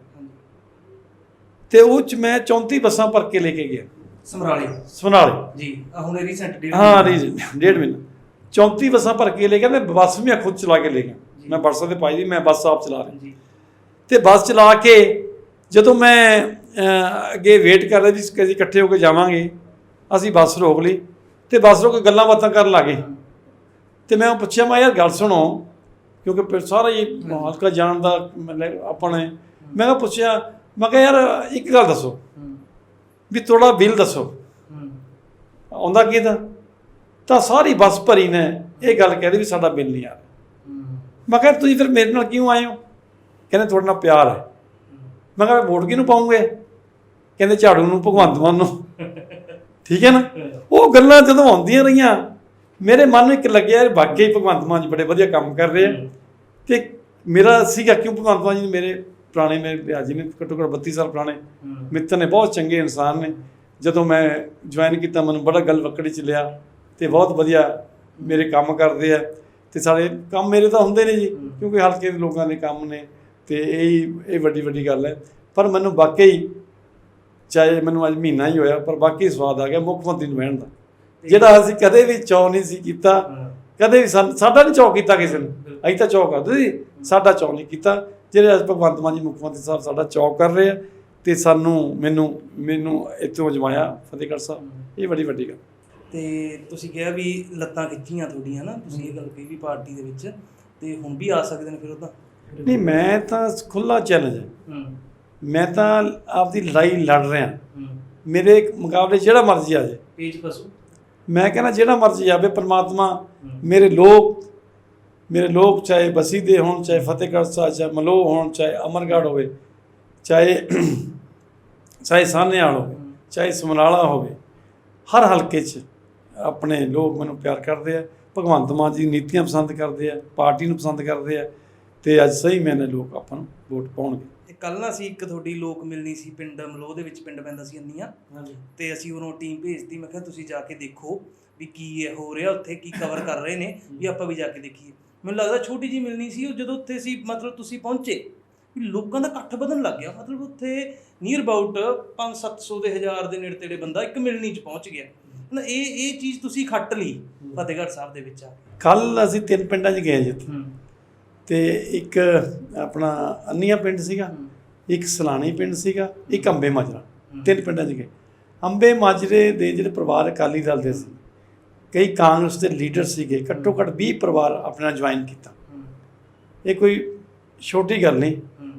ਤੇ ਉਹ ਚ ਮੈਂ 34 ਬੱਸਾਂ ਭਰ ਕੇ ਲੈ ਕੇ ਗਿਆ। ਸਮਰਾਲੇ। ਸੁਨਾਲੇ ਜੀ ਹੁਣੇ ਰੀਸੈਂਟ ਡੇਟ ਹਾਂ ਰੀ ਡੇਢ ਮਹੀਨਾ। 34 ਬੱਸਾਂ ਭਰ ਕੇ ਲੈ ਗਿਆ ਤੇ ਬੱਸ ਵੀ ਮੈਂ ਖੁਦ ਚਲਾ ਕੇ ਲੈ ਗਿਆ। ਮੈਂ ਬੱਸਾਂ ਤੇ ਪਾਈ ਦੀ ਮੈਂ ਬੱਸ ਆਪ ਚਲਾ ਰਿਹਾ। ਜੀ। ਤੇ ਬੱਸ ਚਲਾ ਕੇ ਜਦੋਂ ਮੈਂ ਅੱਗੇ ਵੇਟ ਕਰ ਰਿਹਾ ਕਿ ਅਸੀਂ ਇਕੱਠੇ ਹੋ ਕੇ ਜਾਵਾਂਗੇ। ਅਸੀਂ ਬੱਸ ਰੋਕ ਲਈ ਤੇ ਬੱਸ ਰੋਕ ਕੇ ਗੱਲਾਂ ਬਾਤਾਂ ਕਰਨ ਲੱਗੇ ਤੇ ਮੈਂ ਉਹ ਪੁੱਛਿਆ ਮੈਂ ਯਾਰ ਗੱਲ ਸੁਣੋ। ਕਿਉਂਕਿ ਫਿਰ ਸਾਰਾ ਹੀ ਹਲਕਾ ਜਾਣ ਦਾ ਮਤਲਬ ਆਪਾਂ ਨੇ ਮੈਂ ਕਿਹਾ ਪੁੱਛਿਆ ਮੈਂ ਕਿਹਾ ਯਾਰ ਇੱਕ ਗੱਲ ਦੱਸੋ। ਵੀ ਤੁਹਾਡਾ ਬਿੱਲ ਦੱਸੋ। ਆਉਂਦਾ ਕਿਹਦਾ ਤਾਂ? ਸਾਰੀ ਬੱਸ ਭਰੀ ਨੇ ਇਹ ਗੱਲ ਕਹਿੰਦੇ ਵੀ ਸਾਡਾ ਬਿੱਲ ਨਹੀਂ ਆ ਰਿਹਾ। ਮੈਂ ਕਿਹਾ ਤੁਸੀਂ ਫਿਰ ਮੇਰੇ ਨਾਲ ਕਿਉਂ ਆਏ ਹੋ? ਕਹਿੰਦੇ ਤੁਹਾਡੇ ਨਾਲ ਪਿਆਰ ਹੈ। ਮੈਂ ਕਿਹਾ ਵੋਟ ਕਿਹਨੂੰ ਪਾਉਂਗੇ? ਕਹਿੰਦੇ ਝਾੜੂ ਨੂੰ ਭਗਵੰਤ ਮਾਨ ਨੂੰ। ਠੀਕ ਹੈ ਨਾ? ਉਹ ਗੱਲਾਂ ਜਦੋਂ ਆਉਂਦੀਆਂ ਰਹੀਆਂ ਮੇਰੇ ਮਨ ਨੂੰ ਇੱਕ ਲੱਗਿਆ ਵਾਕਈ ਭਗਵੰਤ ਮਾਨ ਜੀ ਬੜੇ ਵਧੀਆ ਕੰਮ ਕਰ ਰਹੇ ਆ। ਤੇ ਮੇਰਾ ਸੀਗਾ ਕਿਉਂ ਭਗਵੰਤ ਮਾਨ ਜੀ ਮੇਰੇ ਪੁਰਾਣੇ ਮੇਰੇ ਵਿਆਜੀ ਨੇ ਘੱਟੋ ਘੱਟ 32 ਸਾਲ ਪੁਰਾਣੇ। ਮਿੱਤਰ ਨੇ ਬਹੁਤ ਚੰਗੇ ਇਨਸਾਨ ਨੇ। ਜਦੋਂ ਮੈਂ ਜੁਆਇਨ ਕੀਤਾ ਮੈਨੂੰ ਬੜਾ ਗੱਲ ਵਕੜੀ ਚ ਲਿਆ ਤੇ ਬਹੁਤ ਵਧੀਆ ਮੇਰੇ ਕੰਮ ਕਰਦੇ ਆ ਤੇ ਸਾਰੇ ਕੰਮ ਮੇਰੇ ਤਾਂ ਹੁੰਦੇ ਨੇ ਜੀ ਕਿਉਂਕਿ ਹਲਕੇ ਦੇ ਲੋਕਾਂ ਦੇ ਕੰਮ ਨੇ ਤੇ ਇਹ ਇਹ ਵੱਡੀ ਵੱਡੀ ਗੱਲ ਹੈ। ਪਰ ਮੈਨੂੰ ਵਾਕਈ ਚਾਹੇ ਮੈਨੂੰ ਅੱਜ ਮਹੀਨਾ ਹੀ ਹੋਇਆ ਪਰ ਵਾਕਈ ਸਵਾਦ ਆ ਗਿਆ ਮੁੱਖ ਮੰਤਰੀ ਨੂੰ ਬਹਿਣ ਦਾ। ਜਿਹੜਾ ਅਸੀਂ ਕਦੇ ਵੀ ਚੌ ਨਹੀਂ ਸੀ ਕੀਤਾ ਕਦੇ ਵੀ ਸਾਡਾ ਨਹੀਂ ਚੌ ਕੀਤਾ ਕਿਸੇ ਨੇ। ਅਸੀਂ ਤਾਂ ਚੌ ਕਰਦੇ ਸੀ ਸਾਡਾ ਚੌ ਨਹੀਂ ਕੀਤਾ। ਜਿਹੜੇ ਅੱਜ ਭਗਵੰਤ ਮਾਨ ਜੀ ਮੁੱਖ ਮੰਤਰੀ ਸਾਹਿਬ ਸਾਡਾ ਚੌ ਕਰ ਰਹੇ ਆ ਤੇ ਸਾਨੂੰ ਮੈਨੂੰ ਮੈਨੂੰ ਇੱਥੋਂ ਅਜਮਾਇਆ ਫਤਿਹਗੜ੍ਹ ਸਾਹਿਬ। ਇਹ ਬੜੀ ਵੱਡੀ ਗੱਲ। ਤੇ ਤੁਸੀਂ ਕਿਹਾ ਵੀ ਲੱਤਾਂ ਖਿੱਚੀਆਂ ਤੁਹਾਡੀਆਂ ਨਾ ਤੁਸੀਂ ਇਹ ਗੱਲ ਕਹੀ ਵੀ ਪਾਰਟੀ ਦੇ ਵਿੱਚ। ਤੇ ਹੁਣ ਵੀ ਆ ਸਕਦੇ ਨੇ ਫਿਰ ਉਹ ਤਾਂ? ਨਹੀਂ ਮੈਂ ਤਾਂ ਖੁੱਲਾ ਚੈਲੰਜ ਹੈ। ਮੈਂ ਤਾਂ ਆਪਦੀ ਲੜਾਈ ਲੜ ਰਿਹਾ। ਮੇਰੇ ਮੁਕਾਬਲੇ ਜਿਹੜਾ ਮਰਜ਼ੀ ਆ ਜਾਏ। ਪੇਜ ਪਸੂ। ਮੈਂ ਕਹਿੰਦਾ ਜਿਹੜਾ ਮਰਜ਼ੀ ਆਵੇ ਪ੍ਰਮਾਤਮਾ ਮੇਰੇ ਲੋਕ ਮੇਰੇ ਲੋਕ ਚਾਹੇ ਬਸੀ ਦੇ ਹੋਣ ਚਾਹੇ ਫਤਿਹਗੜ੍ਹ ਸਾਹਿਬ ਚਾਹੇ ਮਲੋਹ ਹੋਣ ਚਾਹੇ ਅਮਰਗੜ੍ਹ ਹੋਵੇ ਚਾਹੇ ਚਾਹੇ ਸਾਹਨੇਵਾਲ ਹੋਵੇ ਚਾਹੇ ਸਮਰਾਲਾ ਹੋਵੇ ਹਰ ਹਲਕੇ 'ਚ ਆਪਣੇ ਲੋਕ ਮੈਨੂੰ ਪਿਆਰ ਕਰਦੇ ਆ। ਭਗਵੰਤ ਮਾਨ ਜੀ ਨੀਤੀਆਂ ਪਸੰਦ ਕਰਦੇ ਆ ਪਾਰਟੀ ਨੂੰ ਪਸੰਦ ਕਰਦੇ ਆ ਤੇ ਅੱਜ ਸਹੀ ਮੈਨੇ ਲੋਕ ਆਪਾਂ ਨੂੰ ਵੋਟ ਪਾਉਣਗੇ। ਤੇ ਕੱਲ ਨਾ ਸੀ ਇੱਕ ਤੁਹਾਡੀ ਲੋਕ ਮਿਲਣੀ ਸੀ ਪਿੰਡ ਮਲੋਹ ਦੇ ਵਿੱਚ ਪਿੰਡ ਪੈਂਦਾ ਸੀ ਅੰਨੀਆਂ। ਹਾਂਜੀ। ਤੇ ਅਸੀਂ ਉਹਨੂੰ ਟੀਮ ਭੇਜਤੀ ਮੈਂ ਕਿਹਾ ਤੁਸੀਂ ਜਾ ਕੇ ਦੇਖੋ ਵੀ ਕੀ ਹੋ ਰਿਹਾ ਉੱਥੇ ਕੀ ਕਵਰ ਕਰ ਰਹੇ ਨੇ ਵੀ ਆਪਾਂ ਵੀ ਜਾ ਕੇ ਦੇਖੀਏ। ਮੈਨੂੰ ਲੱਗਦਾ ਛੋਟੀ ਜੀ ਮਿਲਣੀ ਸੀ ਉਹ ਜਦੋਂ ਉੱਥੇ ਸੀ ਮਤਲਬ ਤੁਸੀਂ ਪਹੁੰਚੇ ਲੋਕਾਂ ਦਾ ਇਕੱਠ ਵਧਣ ਲੱਗ ਗਿਆ। ਮਤਲਬ ਉੱਥੇ ਨੀਅਰ ਅਬਾਊਟ 5-700 ਦੇ ਹਜ਼ਾਰ ਦੇ ਨੇੜੇ ਤੇੜੇ ਬੰਦਾ ਇੱਕ ਮਿਲਣੀ ਚ ਪਹੁੰਚ ਗਿਆ। ਨਾ ਇਹ ਇਹ ਚੀਜ਼ ਤੁਸੀਂ ਖੱਟ ਲਈ ਫਤਿਹਗੜ੍ਹ ਸਾਹਿਬ ਦੇ ਵਿੱਚ ਕੱਲ ਅਸੀਂ ਤਿੰਨ ਪਿੰਡਾਂ 'ਚ ਗਏ ਜਿੱਥੇ ਤੇ ਇੱਕ ਆਪਣਾ ਅੰਨੀਆਂ ਪਿੰਡ ਸੀਗਾ ਇੱਕ ਸਲਾਣੀ ਪਿੰਡ ਸੀਗਾ ਇੱਕ ਅੰਬੇ ਮਾਜਰਾ। ਤਿੰਨ ਪਿੰਡਾਂ 'ਚ ਗਏ। ਅੰਬੇ ਮਾਜਰੇ ਦੇ ਜਿਹੜੇ ਪਰਿਵਾਰ ਅਕਾਲੀ ਦਲ ਦੇ ਸੀ ਕਈ ਕਾਂਗਰਸ ਦੇ ਲੀਡਰ ਸੀਗੇ ਘੱਟੋ ਘੱਟ 20 ਪਰਿਵਾਰ ਆਪਣਾ ਜੁਆਇਨ ਕੀਤਾ। ਇਹ ਕੋਈ ਛੋਟੀ ਗੱਲ ਨਹੀਂ।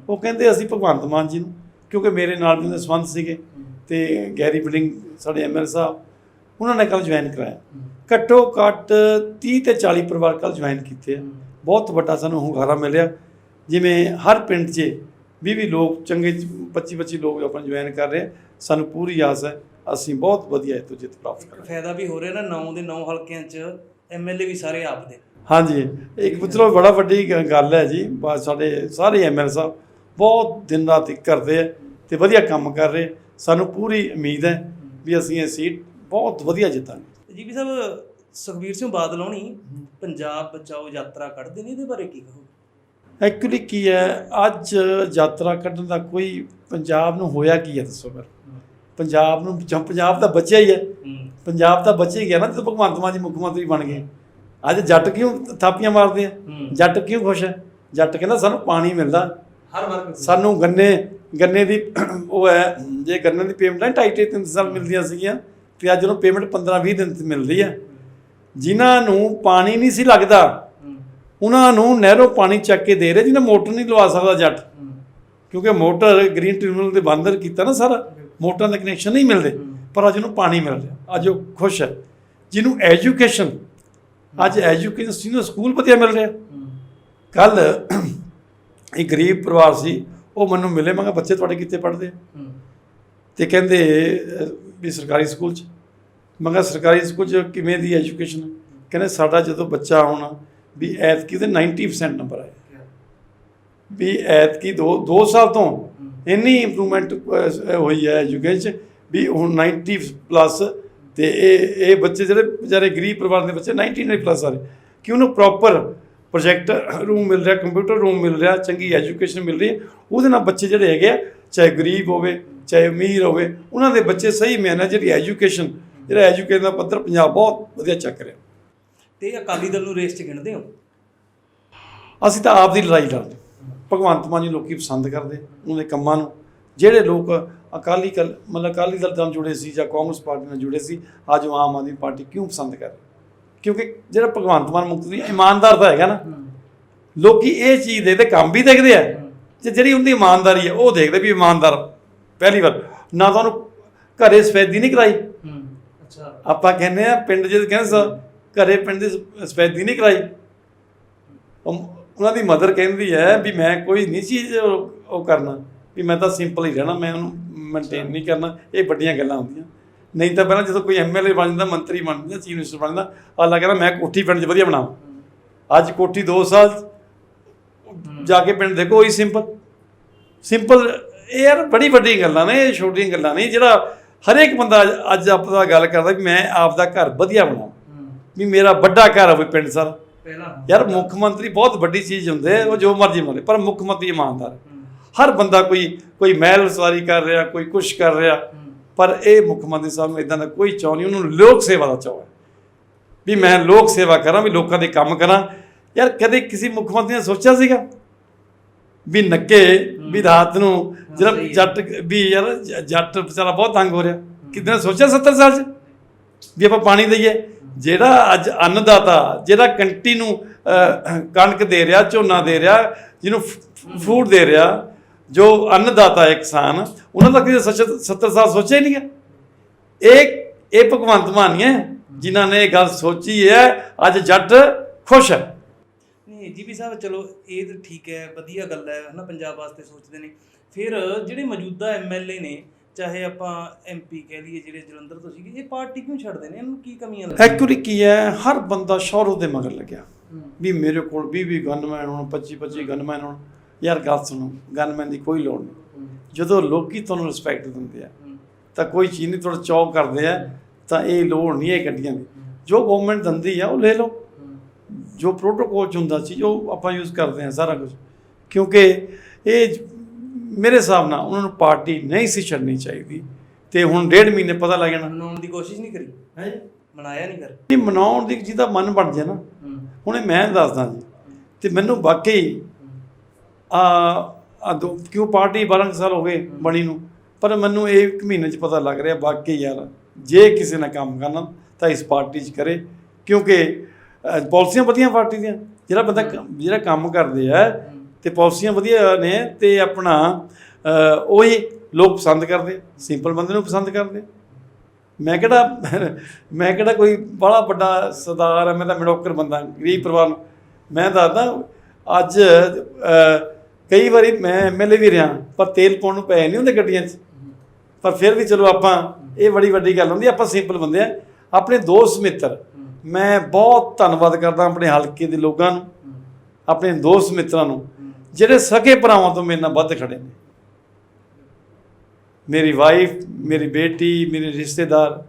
ਉਹ ਕਹਿੰਦੇ ਅਸੀਂ ਭਗਵੰਤ ਮਾਨ ਜੀ ਨੂੰ ਕਿਉਂਕਿ ਮੇਰੇ ਨਾਲ ਵੀ ਉਹਦੇ ਸੰਬੰਧ ਸੀਗੇ ਤੇ ਗੈਰੀ ਬਿਲਡਿੰਗ ਸਾਡੇ ਐਮਐਲ ਸਾਹਿਬ ਉਹਨਾਂ ਨੇ ਕੱਲ ਜੁਆਇਨ ਕਰਾਇਆ। ਘੱਟੋ ਘੱਟ 30 ਤੇ 40 ਪਰਿਵਾਰ ਕੱਲ ਜੁਆਇਨ ਕੀਤੇ ਆ। ਬਹੁਤ ਵੱਡਾ ਸਾਨੂੰ ਹੁੰਗਾਰਾ ਮਿਲਿਆ। ਜਿਵੇਂ ਹਰ ਪਿੰਡ 'ਚ ਵੀ ਵੀ ਲੋਕ ਚੰਗੇ 25 25 ਲੋਕ ਆਪਣਾ ਜੁਆਇਨ ਕਰ ਰਹੇ ਆ। ਸਾਨੂੰ ਪੂਰੀ ਆਸ ਹੈ ਅਸੀਂ ਬਹੁਤ ਵਧੀਆ ਇਹ ਤੋਂ ਜਿੱਤ ਪ੍ਰਾਪਤ ਕਰਾਂਗੇ। ਫਾਇਦਾ ਵੀ ਹੋ ਰਿਹਾ ਨਾ 9 ਦੇ 9 ਹਲਕਿਆਂ 'ਚ ਐਮਐਲਏ ਵੀ ਸਾਰੇ ਆਪ ਦੇ। ਹਾਂਜੀ ਇੱਕ ਚਲੋ ਬੜਾ ਵੱਡੀ ਗੱਲ ਹੈ ਜੀ ਸਾਡੇ ਸਾਰੇ ਐਮਐਲ ਸਾਹਿਬ ਬਹੁਤ ਦਿਨ ਰਾਤ ਇੱਕ ਕਰਦੇ ਆ ਤੇ ਵਧੀਆ ਕੰਮ ਕਰ ਰਹੇ ਸਾਨੂੰ ਪੂਰੀ ਉਮੀਦ ਹੈ ਵੀ ਅਸੀਂ ਇਹ ਸੀਟ ਬਹੁਤ ਵਧੀਆ ਜਿੱਤਾਂਗੇ। ਜੀ ਵੀ ਸਾਹਿਬ ਸੁਖਬੀਰ ਸਿੰਘ ਬਾਦਲ ਹੋਣੀ ਪੰਜਾਬ ਬਚਾਓ ਯਾਤਰਾ ਕੱਢਦੇ ਨੇ ਇਹਦੇ ਬਾਰੇ ਕੀ ਕਹੋ ਐਕਚੁਅਲੀ ਕੀ ਹੈ ਅੱਜ ਯਾਤਰਾ ਕੱਢਣ ਦਾ ਕੋਈ ਪੰਜਾਬ ਨੂੰ ਹੋਇਆ ਕੀ ਹੈ ਦੱਸੋ ਫਿਰ। ਪੰਜਾਬ ਨੂੰ ਜਾਂ ਪੰਜਾਬ ਤਾਂ ਬਚਿਆ ਹੀ ਹੈ। ਪੰਜਾਬ ਤਾਂ ਬਚ ਹੀ ਗਿਆ ਨਾ ਜਦੋਂ ਭਗਵੰਤ ਮਾਨ ਜੀ ਮੁੱਖ ਮੰਤਰੀ ਬਣ ਗਏ। ਅੱਜ ਜੱਟ ਕਿਉਂ ਥਾਪੀਆਂ ਮਾਰਦੇ ਆ? ਜੱਟ ਕਿਉਂ ਖੁਸ਼ ਹੈ? ਜੱਟ ਕਹਿੰਦਾ ਸਾਨੂੰ ਪਾਣੀ ਮਿਲਦਾ। ਹਰ ਵਰਗ ਸਾਨੂੰ ਗੰਨੇ ਗੰਨੇ ਦੀ ਉਹ ਹੈ ਜੇ ਗੰਨੇ ਦੀ ਪੇਮੈਂਟ ਹੈ ਢਾਈ ਢਾਈ ਤਿੰਨ ਸਾਲ ਮਿਲਦੀਆਂ ਸੀਗੀਆਂ ਤੇ ਅੱਜ ਉਹਨੂੰ ਪੇਮੈਂਟ 15 20 ਦਿਨ ਤੇ ਮਿਲਦੀ ਆ ਜਿਨ੍ਹਾਂ ਨੂੰ ਪਾਣੀ ਨਹੀਂ ਸੀ ਲੱਗਦਾ ਉਹਨਾਂ ਨੂੰ ਨਹਿਰੋਂ ਪਾਣੀ ਚੱਕ ਕੇ ਦੇ ਰਹੇ ਜਿਹਨਾਂ ਮੋਟਰ ਨਹੀਂ ਲਵਾ ਸਕਦਾ ਜੱਟ। ਕਿਉਂਕਿ ਮੋਟਰ ਗ੍ਰੀਨ ਟ੍ਰਿਬਿਊਨਲ ਦੇ ਬੰਦਰ ਕੀਤਾ ਨਾ ਸਾਰਾ। ਮੋਟਰਾਂ ਦੇ ਕਨੈਕਸ਼ਨ ਨਹੀਂ ਮਿਲਦੇ ਪਰ ਅੱਜ ਉਹਨੂੰ ਪਾਣੀ ਮਿਲ ਰਿਹਾ ਅੱਜ ਉਹ ਖੁਸ਼ ਹੈ। ਜਿਹਨੂੰ ਐਜੂਕੇਸ਼ਨ ਅੱਜ ਐਜੂਕੇਸ਼ਨ ਸੀ ਨੂੰ ਸਕੂਲ ਵਧੀਆ ਮਿਲ ਰਿਹਾ। ਕੱਲ ਇੱਕ ਗਰੀਬ ਪਰਿਵਾਰ ਸੀ ਉਹ ਮੈਨੂੰ ਮਿਲੇ ਮੈਂ ਕਿਹਾ ਬੱਚੇ ਤੁਹਾਡੇ ਕਿੱਥੇ ਪੜ੍ਹਦੇ? ਆ ਤੇ ਕਹਿੰਦੇ ਵੀ ਸਰਕਾਰੀ ਸਕੂਲ 'ਚ। ਮੈਂ ਕਿਹਾ ਸਰਕਾਰੀ ਸਕੂਲ 'ਚ ਕਿਵੇਂ ਦੀ ਐਜੂਕੇਸ਼ਨ? ਕਹਿੰਦੇ ਸਾਡਾ ਜਦੋਂ ਬੱਚਾ ਹੋਣਾ ਵੀ ਐਤਕੀ ਦੇ 90% ਨੰਬਰ ਆਏ ਵੀ ਐਤਕੀ ਦੋ ਦੋ ਸਾਲ ਤੋਂ ਇੰਨੀ ਇੰਪਰੂਵਮੈਂਟ ਹੋਈ ਹੈ ਐਜੂਕੇਸ਼ਨ 'ਚ ਵੀ ਹੁਣ 90 ਪਲੱਸ ਤੇ ਇਹ ਇਹ ਬੱਚੇ ਜਿਹੜੇ ਵਿਚਾਰੇ ਗਰੀਬ ਪਰਿਵਾਰ ਦੇ ਬੱਚੇ 99 ਪਲੱਸ ਆ ਰਹੇ। ਕਿ ਉਹਨੂੰ ਪ੍ਰੋਪਰ ਪ੍ਰੋਜੈਕਟ ਰੂਮ ਮਿਲ ਰਿਹਾ ਕੰਪਿਊਟਰ ਰੂਮ ਮਿਲ ਰਿਹਾ ਚੰਗੀ ਐਜੂਕੇਸ਼ਨ ਮਿਲ ਰਹੀ ਹੈ। ਉਹਦੇ ਨਾਲ ਬੱਚੇ ਜਿਹੜੇ ਹੈਗੇ ਆ ਚਾਹੇ ਗਰੀਬ ਹੋਵੇ ਚਾਹੇ ਅਮੀਰ ਹੋਵੇ ਉਹਨਾਂ ਦੇ ਬੱਚੇ ਸਹੀ ਮੈਨੇਜ ਜਿਹੜੀ ਐਜੂਕੇਸ਼ਨ ਜਿਹੜਾ ਐਜੂਕੇਸ਼ਨ ਦਾ ਪੱਧਰ ਪੰਜਾਬ ਬਹੁਤ ਵਧੀਆ ਚੱਕ ਰਿਹਾ। ਤੇ ਅਕਾਲੀ ਦਲ ਨੂੰ ਰੇਸ 'ਚ ਗਿਣਦੇ ਹੋ? ਅਸੀਂ ਤਾਂ ਆਪ ਦੀ ਲੜਾਈ ਲੜਦੇ ਭਗਵੰਤ ਮਾਨ ਜੀ ਲੋਕੀ ਪਸੰਦ ਕਰਦੇ ਉਹਨਾਂ ਦੇ ਕੰਮਾਂ ਨੂੰ। ਜਿਹੜੇ ਲੋਕ ਅਕਾਲੀ ਕਲ ਮਤਲਬ ਅਕਾਲੀ ਦਲ ਨਾਲ ਜੁੜੇ ਸੀ ਜਾਂ ਕਾਂਗਰਸ ਪਾਰਟੀ ਨਾਲ ਜੁੜੇ ਸੀ ਅੱਜ ਉਹ ਆਮ ਆਦਮੀ ਪਾਰਟੀ ਕਿਉਂ ਪਸੰਦ ਕਰ ਕਿਉਂਕਿ ਜਿਹੜਾ ਭਗਵੰਤ ਮਾਨ ਮੁਕਤ ਇਮਾਨਦਾਰ ਦਾ ਹੈਗਾ ਨਾ। ਲੋਕੀ ਇਹ ਚੀਜ਼ ਦੇ ਤੇ ਕੰਮ ਵੀ ਦੇਖਦੇ ਆ। ਤੇ ਜਿਹੜੀ ਉਹਦੀ ਇਮਾਨਦਾਰੀ ਹੈ ਉਹ ਦੇਖਦੇ ਵੀ ਇਮਾਨਦਾਰ ਪਹਿਲੀ ਵਾਰ ਨਾ ਤਾਂ ਉਹਨੂੰ ਘਰੇ ਸਫੈਦੀ ਨਹੀਂ ਕਰਾਈ। ਅੱਛਾ। ਆਪਾਂ ਕਹਿੰਦੇ ਆ ਪਿੰਡ ਜਿਹਦੇ ਕਹਿੰਦੇ ਸਾ ਘਰੇ ਪਿੰਡ ਦੀ ਸਫੈਦੀ ਨਹੀਂ ਕਰਾਈ। ਉਹਨਾਂ ਦੀ ਮਦਰ ਕਹਿੰਦੀ ਹੈ ਵੀ ਮੈਂ ਕੋਈ ਨਹੀਂ ਚੀਜ਼ ਉਹ ਕਰਨਾ ਵੀ ਮੈਂ ਤਾਂ ਸਿੰਪਲ ਹੀ ਰਹਿਣਾ ਮੈਂ ਉਹਨੂੰ ਮੇਨਟੇਨ ਨਹੀਂ ਕਰਨਾ ਇਹ ਵੱਡੀਆਂ ਗੱਲਾਂ ਹੁੰਦੀਆਂ। ਨਹੀਂ ਤਾਂ ਪਹਿਲਾਂ ਜਦੋਂ ਕੋਈ ਐਮਐਲਏ ਬਣ ਜਾਂਦਾ ਮੰਤਰੀ ਬਣ ਜਾਂਦਾ ਚੀਫ ਮਿਨਿਸਟਰ ਬਣ ਜਾਂਦਾ ਅੱਲਾ ਕਹਿੰਦਾ ਮੈਂ ਕੋਠੀ ਪਿੰਡ 'ਚ ਵਧੀਆ ਬਣਾਵਾਂ। ਅੱਜ ਕੋਠੀ 2 ਸਾਲ ਜਾ ਕੇ ਪਿੰਡ ਦੇਖੋ ਉਹੀ ਸਿੰਪਲ ਸਿੰਪਲ ਇਹ ਯਾਰ ਬੜੀ ਵੱਡੀ ਗੱਲਾਂ ਨੇ ਇਹ ਛੋਟੀਆਂ ਗੱਲਾਂ ਨਹੀਂ ਜਿਹੜਾ ਹਰੇਕ ਬੰਦਾ ਅੱਜ- ਅੱਜ ਆਪਦਾ ਗੱਲ ਕਰਦਾ ਵੀ ਮੈਂ ਆਪਦਾ ਘਰ ਵਧੀਆ ਬਣਾਵਾਂ। ਵੀ ਮੇਰਾ ਵੱਡਾ ਘਰ ਹੋਵੇ ਪਿੰਡ ਸਰ। ਪਹਿਲਾਂ ਯਾਰ ਮੁੱਖ ਮੰਤਰੀ ਬਹੁਤ ਵੱਡੀ ਚੀਜ਼ ਹੁੰਦੇ ਉਹ ਜੋ ਮਰਜ਼ੀ ਮੰਨੇ ਪਰ ਮੁੱਖ ਮੰਤਰੀ ਇਮਾਨਦਾਰ। ਹਰ ਬੰਦਾ ਕੋਈ ਕੋਈ ਮਹਿਲ ਵਸਵਾਰੀ ਕਰ ਰਿਹਾ ਕੋਈ ਕੁਛ ਕਰ ਰਿਹਾ ਪਰ ਇਹ ਮੁੱਖ ਮੰਤਰੀ ਸਾਹਿਬ ਨੂੰ ਇਦਾਂ ਦਾ ਕੋਈ ਚਾਅ ਨਹੀਂ ਉਹਨੂੰ ਲੋਕ ਸੇਵਾ ਦਾ ਚਾਅ ਹੈ। ਵੀ ਮੈਂ ਲੋਕ ਸੇਵਾ ਕਰਾਂ ਵੀ ਲੋਕਾਂ ਦੇ ਕੰਮ ਕਰਾਂ। ਯਾਰ ਕਦੇ ਕਿਸੇ ਮੁੱਖ ਮੰਤਰੀ ਨੇ ਸੋਚਿਆ ਸੀਗਾ? ਵੀ ਨੱਕੇ ਵੀ ਰਾਤ ਨੂੰ ਜਿਹੜਾ। ਜੱਟ ਵੀ ਯਾਰ ਜੱਟ ਵਿਚਾਰਾ ਬਹੁਤ ਤੰਗ ਹੋ ਰਿਹਾ। ਕਿਦਾਂ ਸੋਚਿਆ 70 ਸਾਲ ਚ? ਵੀ ਆਪਾਂ ਪਾਣੀ ਦਈਏ ਜਿਹੜਾ ਅੱਜ ਅੰਨਦਾਤਾ, ਜਿਹੜਾ ਕੰਟੀ ਨੂੰ ਕਣਕ ਦੇ ਰਿਹਾ, ਝੋਨਾ ਦੇ ਰਿਹਾ, ਜਿਹਨੂੰ ਫੂਡ ਦੇ ਰਿਹਾ, ਜੋ ਅੰਨਦਾਤਾ ਹੈ ਕਿਸਾਨ, ਉਹਨਾਂ ਦਾ ਕਿਸੇ ਸੱਚ- 70 ਸਾਲ ਸੋਚਿਆ ਹੀ ਨਹੀਂ ਹੈ। ਇਹ ਇਹ ਭਗਵੰਤ ਮਾਨ ਹੈ ਜਿਨ੍ਹਾਂ ਨੇ ਇਹ ਗੱਲ ਸੋਚੀ ਹੈ, ਅੱਜ ਜੱਟ ਖੁਸ਼ ਹੈ। ਨਹੀਂ ਜੀਪੀ ਸਾਹਿਬ, ਚਲੋ, ਇਹ ਤਾਂ ਠੀਕ ਹੈ, ਵਧੀਆ ਗੱਲ ਹੈ, ਹਨਾ, ਪੰਜਾਬ ਵਾਸਤੇ ਸੋਚਦੇ ਨੇ। ਫਿਰ ਜਿਹੜੇ ਮੌਜੂਦਾ ਐਮਐਲਏ ਨੇ ਚਾਹੇ ਆਪਾਂ ਐਮਪੀ ਕਹਿ ਲਈਏ ਜਿਹੜੇ ਜਲੰਧਰ ਤੋਂ ਸੀਗੇ ਇਹ ਪਾਰਟੀ ਕਿਉਂ ਛੱਡਦੇ ਨੇ? ਇਹਨਾਂ ਕੀ ਕਮੀਆਂ ਲੱਗਦੀਆਂ? ਐਕਚੁਅਲੀ ਕੀ ਹੈ ਹਰ ਬੰਦਾ ਸ਼ੌਹਰਤ ਦੇ ਮਗਰ ਲੱਗਿਆ। ਵੀ ਮੇਰੇ ਕੋਲ 20 20 ਗਨਮੈਨ ਹੋਣ 25 25 ਗਨਮੈਨ ਹੋਣ। ਯਾਰ ਗੱਲ ਸੁਣੋ ਗਨਮੈਨ ਦੀ ਕੋਈ ਲੋੜ ਨਹੀਂ। ਜਦੋਂ ਲੋਕੀ ਤੁਹਾਨੂੰ ਰਿਸਪੈਕਟ ਦਿੰਦੇ ਆ ਤਾਂ ਕੋਈ ਚੀਜ਼ ਨਹੀਂ ਤੁਹਾਡਾ ਚੌਕ ਕਰਦੇ ਆ ਤਾਂ ਇਹ ਲੋੜ ਨਹੀਂ ਹੈ ਗੱਡੀਆਂ ਦੀ। ਜੋ ਗਵਰਨਮੈਂਟ ਦਿੰਦੀ ਆ ਉਹ ਲੈ ਲਓ। ਜੋ ਪ੍ਰੋਟੋਕੋਲ ਚ ਹੁੰਦਾ ਸੀ ਜੋ ਆਪਾਂ ਯੂਜ਼ ਕਰਦੇ ਆ ਸਾਰਾ ਕੁਝ ਕਿਉਂਕਿ ਇਹ ਮੇਰੇ ਹਿਸਾਬ ਨਾਲ ਉਹਨਾਂ ਨੂੰ ਪਾਰਟੀ ਨਹੀਂ ਸੀ ਛੱਡਣੀ ਚਾਹੀਦੀ। ਤੇ ਹੁਣ ਡੇਢ ਮਹੀਨੇ ਪਤਾ ਲੱਗ ਜਾਣਾ। ਮਨਾਉਣ ਦੀ ਕੋਸ਼ਿਸ਼ ਨਹੀਂ ਕਰੀ? ਹੈ? ਮਨਾਇਆ ਨਹੀਂ ਕਰ ਨਹੀਂ ਮਨਾਉਣ ਦੀ ਜਿਹਦਾ ਮਨ ਬਣ ਜਾਏ ਨਾ ਹੁਣੇ ਮੈਂ ਦੱਸਦਾ ਜੀ। ਤੇ ਮੈਨੂੰ ਵਾਕਈ ਆ ਆ ਦੋ ਕਿਉਂ ਪਾਰਟੀ 12 ਕੁ ਸਾਲ ਹੋ ਗਏ ਬਣੀ ਨੂੰ ਪਰ ਮੈਨੂੰ ਇਹ ਇੱਕ ਮਹੀਨੇ ਚ ਪਤਾ ਲੱਗ ਰਿਹਾ ਵਾਕਈ ਯਾਰ ਜੇ ਕਿਸੇ ਨੇ ਕੰਮ ਕਰਨਾ ਤਾਂ ਇਸ ਪਾਰਟੀ 'ਚ ਕਰੇ ਕਿਉਂਕਿ ਪਾਲਿਸੀਆਂ ਵਧੀਆ ਪਾਰਟੀ ਦੀਆਂ ਜਿਹੜਾ ਬੰਦਾ ਜਿਹੜਾ ਕੰਮ ਕਰਦੇ ਆ ਤੇ ਪਾਲਿਸੀਆਂ ਵਧੀਆ ਨੇ ਤੇ ਆਪਣਾ ਉਹੀ ਲੋਕ ਪਸੰਦ ਕਰਦੇ, ਸਿੰਪਲ ਬੰਦੇ ਨੂੰ ਪਸੰਦ ਕਰਦੇ। ਮੈਂ ਕਿਹੜਾ ਮੈਂ ਕਿਹੜਾ ਕੋਈ ਬੜਾ ਵੱਡਾ ਸਰਦਾਰ ਆ, ਮੈਂ ਤਾਂ ਮਿਡੋਕਰ ਬੰਦਾ, ਗਰੀਬ ਪਰਿਵਾਰ ਨੂੰ। ਮੈਂ ਦੱਸਦਾ, ਅੱਜ ਕਈ ਵਾਰੀ ਮੈਂ ਐਮਐਲਏ ਵੀ ਰਿਹਾ, ਪਰ ਤੇਲ ਪਾਉਣ ਨੂੰ ਪੈ ਨਹੀਂ ਹੁੰਦੇ ਗੱਡੀਆਂ 'ਚ। ਪਰ ਫਿਰ ਵੀ ਚਲੋ ਆਪਾਂ, ਇਹ ਬੜੀ ਵੱਡੀ ਗੱਲ ਹੁੰਦੀ ਆਪਾਂ ਸਿੰਪਲ ਬੰਦੇ ਆ। ਆਪਣੇ ਦੋਸਤ ਮਿੱਤਰ, ਮੈਂ ਬਹੁਤ ਧੰਨਵਾਦ ਕਰਦਾ ਆਪਣੇ ਹਲਕੇ ਦੇ ਲੋਕਾਂ ਨੂੰ, ਆਪਣੇ ਦੋਸਤ ਮਿੱਤਰਾਂ ਨੂੰ। ਜਿਹੜੇ ਸਕੇ ਭਰਾਵਾਂ ਤੋਂ ਮੇਰੇ ਨਾਲ ਵੱਧ ਖੜੇ ਨੇ। ਮੇਰੀ ਵਾਈਫ ਮੇਰੀ ਬੇਟੀ ਮੇਰੇ ਰਿਸ਼ਤੇਦਾਰ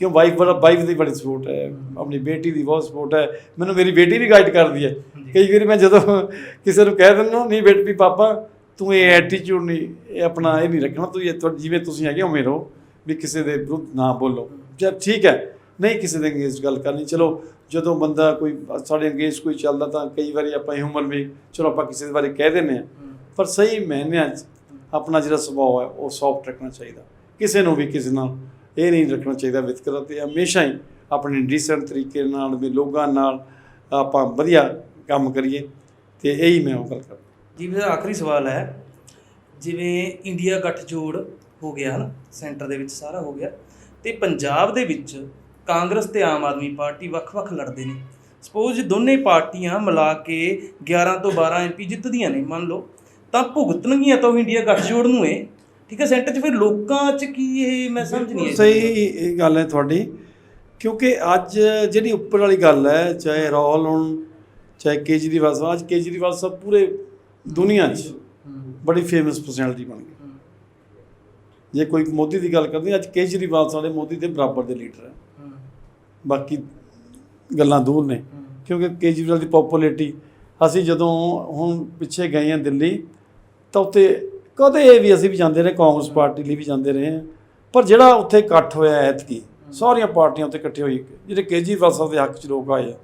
ਕਿਉਂ ਵਾਈਫ ਬੜਾ ਵਾਈਫ ਦੀ ਬੜੀ ਸਪੋਰਟ ਹੈ ਆਪਣੀ ਬੇਟੀ ਦੀ ਬਹੁਤ ਸਪੋਰਟ ਹੈ। ਮੈਨੂੰ ਮੇਰੀ ਬੇਟੀ ਵੀ ਗਾਈਡ ਕਰਦੀ ਹੈ। ਕਈ ਵਾਰੀ ਮੈਂ ਜਦੋਂ ਕਿਸੇ ਨੂੰ ਕਹਿ ਦਿੰਦਾ ਨਹੀਂ ਬੇਟ ਵੀ ਪਾਪਾ ਤੂੰ ਇਹ ਐਟੀਟਿਊਡ ਨਹੀਂ ਇਹ ਆਪਣਾ ਇਹ ਨਹੀਂ ਰੱਖਣਾ ਤੂੰ ਇਹ ਜਿਵੇਂ ਤੁਸੀਂ ਹੈਗੇ ਉਵੇਂ ਰਹੋ ਵੀ ਕਿਸੇ ਦੇ ਵਿਰੁੱਧ ਨਾ ਬੋਲੋ। ਜਦ ਠੀਕ ਹੈ। ਨਹੀਂ ਕਿਸੇ ਦੇ ਅਗੇਂਸਟ ਗੱਲ ਕਰਨੀ ਚਲੋ ਜਦੋਂ ਬੰਦਾ ਕੋਈ ਸਾਡੇ ਅਗੇਂਸਟ ਕੋਈ ਚੱਲਦਾ ਤਾਂ ਕਈ ਵਾਰੀ ਆਪਾਂ ਹਿਊਮਨ ਵੀ ਚਲੋ ਆਪਾਂ ਕਿਸੇ ਬਾਰੇ ਕਹਿ ਦਿੰਦੇ ਆ ਪਰ ਸਹੀ ਮਾਇਨਿਆਂ 'ਚ ਆਪਣਾ ਜਿਹੜਾ ਸੁਭਾਅ ਹੈ ਉਹ ਸੌਫਟ ਰੱਖਣਾ ਚਾਹੀਦਾ। ਕਿਸੇ ਨੂੰ ਵੀ ਕਿਸੇ ਨਾਲ ਇਹ ਨਹੀਂ ਰੱਖਣਾ ਚਾਹੀਦਾ ਵਿਤਕਰਾ ਤੇ। ਹਮੇਸ਼ਾ ਹੀ ਆਪਣੇ ਡੀਸੈਂਟ ਤਰੀਕੇ ਨਾਲ ਵੀ ਲੋਕਾਂ ਨਾਲ ਆਪਾਂ ਵਧੀਆ ਕੰਮ ਕਰੀਏ ਤੇ ਇਹੀ ਮੈਂ ਉਹ ਗੱਲ ਕਰਦਾ। ਜੀ ਫਿਰ ਆਖਰੀ ਸਵਾਲ ਹੈ ਜਿਵੇਂ ਇੰਡੀਆ ਗੱਠਜੋੜ ਹੋ ਗਿਆ ਹਨ? ਸੈਂਟਰ ਦੇ ਵਿੱਚ ਸਾਰਾ ਹੋ ਗਿਆ ਤੇ ਪੰਜਾਬ ਦੇ ਵਿੱਚ ਕਾਂਗਰਸ ਤੇ ਆਮ ਆਦਮੀ ਪਾਰਟੀ ਵੱਖ-ਵੱਖ ਲੜਦੇ ਨੇ। ਸਪੋਜ਼ ਦੋਨੇ ਪਾਰਟੀਆਂ ਮਿਲਾ ਕੇ 11 ਤੋਂ 12 ਐਮਪੀ ਜਿੱਤਦੀਆਂ ਨੇ ਮੰਨ ਲਓ। ਤਾਂ ਭੁਗਤਣਗੀਆਂ ਤਾਂ ਉਹ ਇੰਡੀਆ ਗੱਠਜੋੜ ਨੂੰ ਏ। ਠੀਕ ਹੈ ਸੈਂਟਰ 'ਚ ਫਿਰ ਲੋਕਾਂ 'ਚ ਕੀ ਇਹ ਮੈਂ ਸਮਝ ਨਹੀਂ ਆਈ। ਸਹੀ ਇਹ ਗੱਲ ਹੈ ਤੁਹਾਡੀ ਕਿਉਂਕਿ ਅੱਜ ਜਿਹੜੀ ਉੱਪਰ ਵਾਲੀ ਗੱਲ ਹੈ ਚਾਹੇ ਰਾਹੁਲ ਹੋਣ ਚਾਹੇ ਕੇਜਰੀਵਾਲ ਸਾਹਿਬ ਅੱਜ ਕੇਜਰੀਵਾਲ ਸਾਹਿਬ ਪੂਰੇ ਦੁਨੀਆ 'ਚ ਬੜੀ ਫੇਮਸ ਪਰਸਨੈਲਿਟੀ ਬਣ ਗਏ। ਜੇ ਕੋਈ ਮੋਦੀ ਦੀ ਗੱਲ ਕਰਦੇ ਅੱਜ ਕੇਜਰੀਵਾਲ ਸਾਡੇ ਮੋਦੀ ਦੇ ਬਰਾਬਰ ਦੇ ਲੀਡਰ ਹੈ। ਬਾਕੀ ਗੱਲਾਂ ਦੂਰ ਨੇ। ਕਿਉਂਕਿ ਕੇਜਰੀਵਾਲ ਦੀ ਪਪੂਲੈਰਿਟੀ ਅਸੀਂ ਜਦੋਂ ਹੁਣ ਪਿੱਛੇ ਗਏ ਹਾਂ ਦਿੱਲੀ, ਤਾਂ ਉੱਥੇ ਕਦੇ ਵੀ ਅਸੀਂ ਵੀ ਜਾਂਦੇ ਰਹੇ, ਕਾਂਗਰਸ ਪਾਰਟੀ ਲਈ ਵੀ ਜਾਂਦੇ ਰਹੇ ਹਾਂ। ਪਰ ਜਿਹੜਾ ਉੱਥੇ ਇਕੱਠ ਹੋਇਆ ਐਤਕੀ, ਸਾਰੀਆਂ ਪਾਰਟੀਆਂ ਉੱਤੇ ਇਕੱਠੇ ਹੋਈ, ਜਿਹੜੇ ਕੇਜਰੀਵਾਲ ਸਾਹਿਬ ਦੇ ਹੱਕ 'ਚ ਲੋਕ ਆਏ ਆ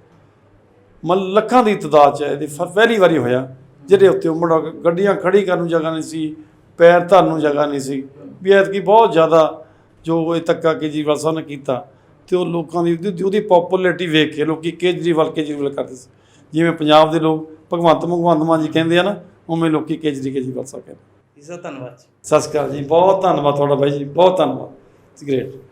ਮਨ ਲੱਖਾਂ ਦੀ ਤਦਾਦ 'ਚ ਇਹਦੀ ਫ- ਪਹਿਲੀ ਵਾਰੀ ਹੋਇਆ, ਜਿਹੜੇ ਉੱਤੇ ਉਮੜ ਗੱਡੀਆਂ ਖੜੀ ਕਰਨ ਨੂੰ ਜਗ੍ਹਾ ਨਹੀਂ ਸੀ, ਪੈਰ ਧਰਨ ਨੂੰ ਜਗ੍ਹਾ ਨਹੀਂ ਸੀ, ਵੀ ਐਤਕੀ ਬਹੁਤ ਜ਼ਿਆਦਾ ਜੋ ਇਹ ਤੱਕਾ ਕੇਜਰੀਵਾਲ ਸਾਹਿਬ ਨੇ ਕੀਤਾ। ਤੇ ਉਹ ਲੋਕਾਂ ਦੀ ਉਹਦੀ- ਉਹਦੀ ਪਪੂਲੈਰਿਟੀ ਵੇਖ ਕੇ ਲੋਕੀ ਕੇਜਰੀਵਾਲ ਕੇਜਰੀਵਾਲ ਕਰਦੇ ਸੀ। ਜਿਵੇਂ ਪੰਜਾਬ ਦੇ ਲੋਕ ਭਗਵੰਤ ਭਗਵੰਤ ਮਾਨ ਜੀ ਕਹਿੰਦੇ ਆ ਨਾ ਉਵੇਂ ਲੋਕੀ ਕੇਜਰੀ ਕੇਜਰੀਵਾਲ ਸਾਹਿਬ ਕਹਿੰਦੇ। ਜੀ ਸਰ ਧੰਨਵਾਦ ਜੀ। ਸਤਿ ਸ਼੍ਰੀ ਅਕਾਲ ਜੀ ਬਹੁਤ ਧੰਨਵਾਦ ਤੁਹਾਡਾ ਬਾਈ ਜੀ ਬਹੁਤ ਧੰਨਵਾਦ। ਗ੍ਰੇਟ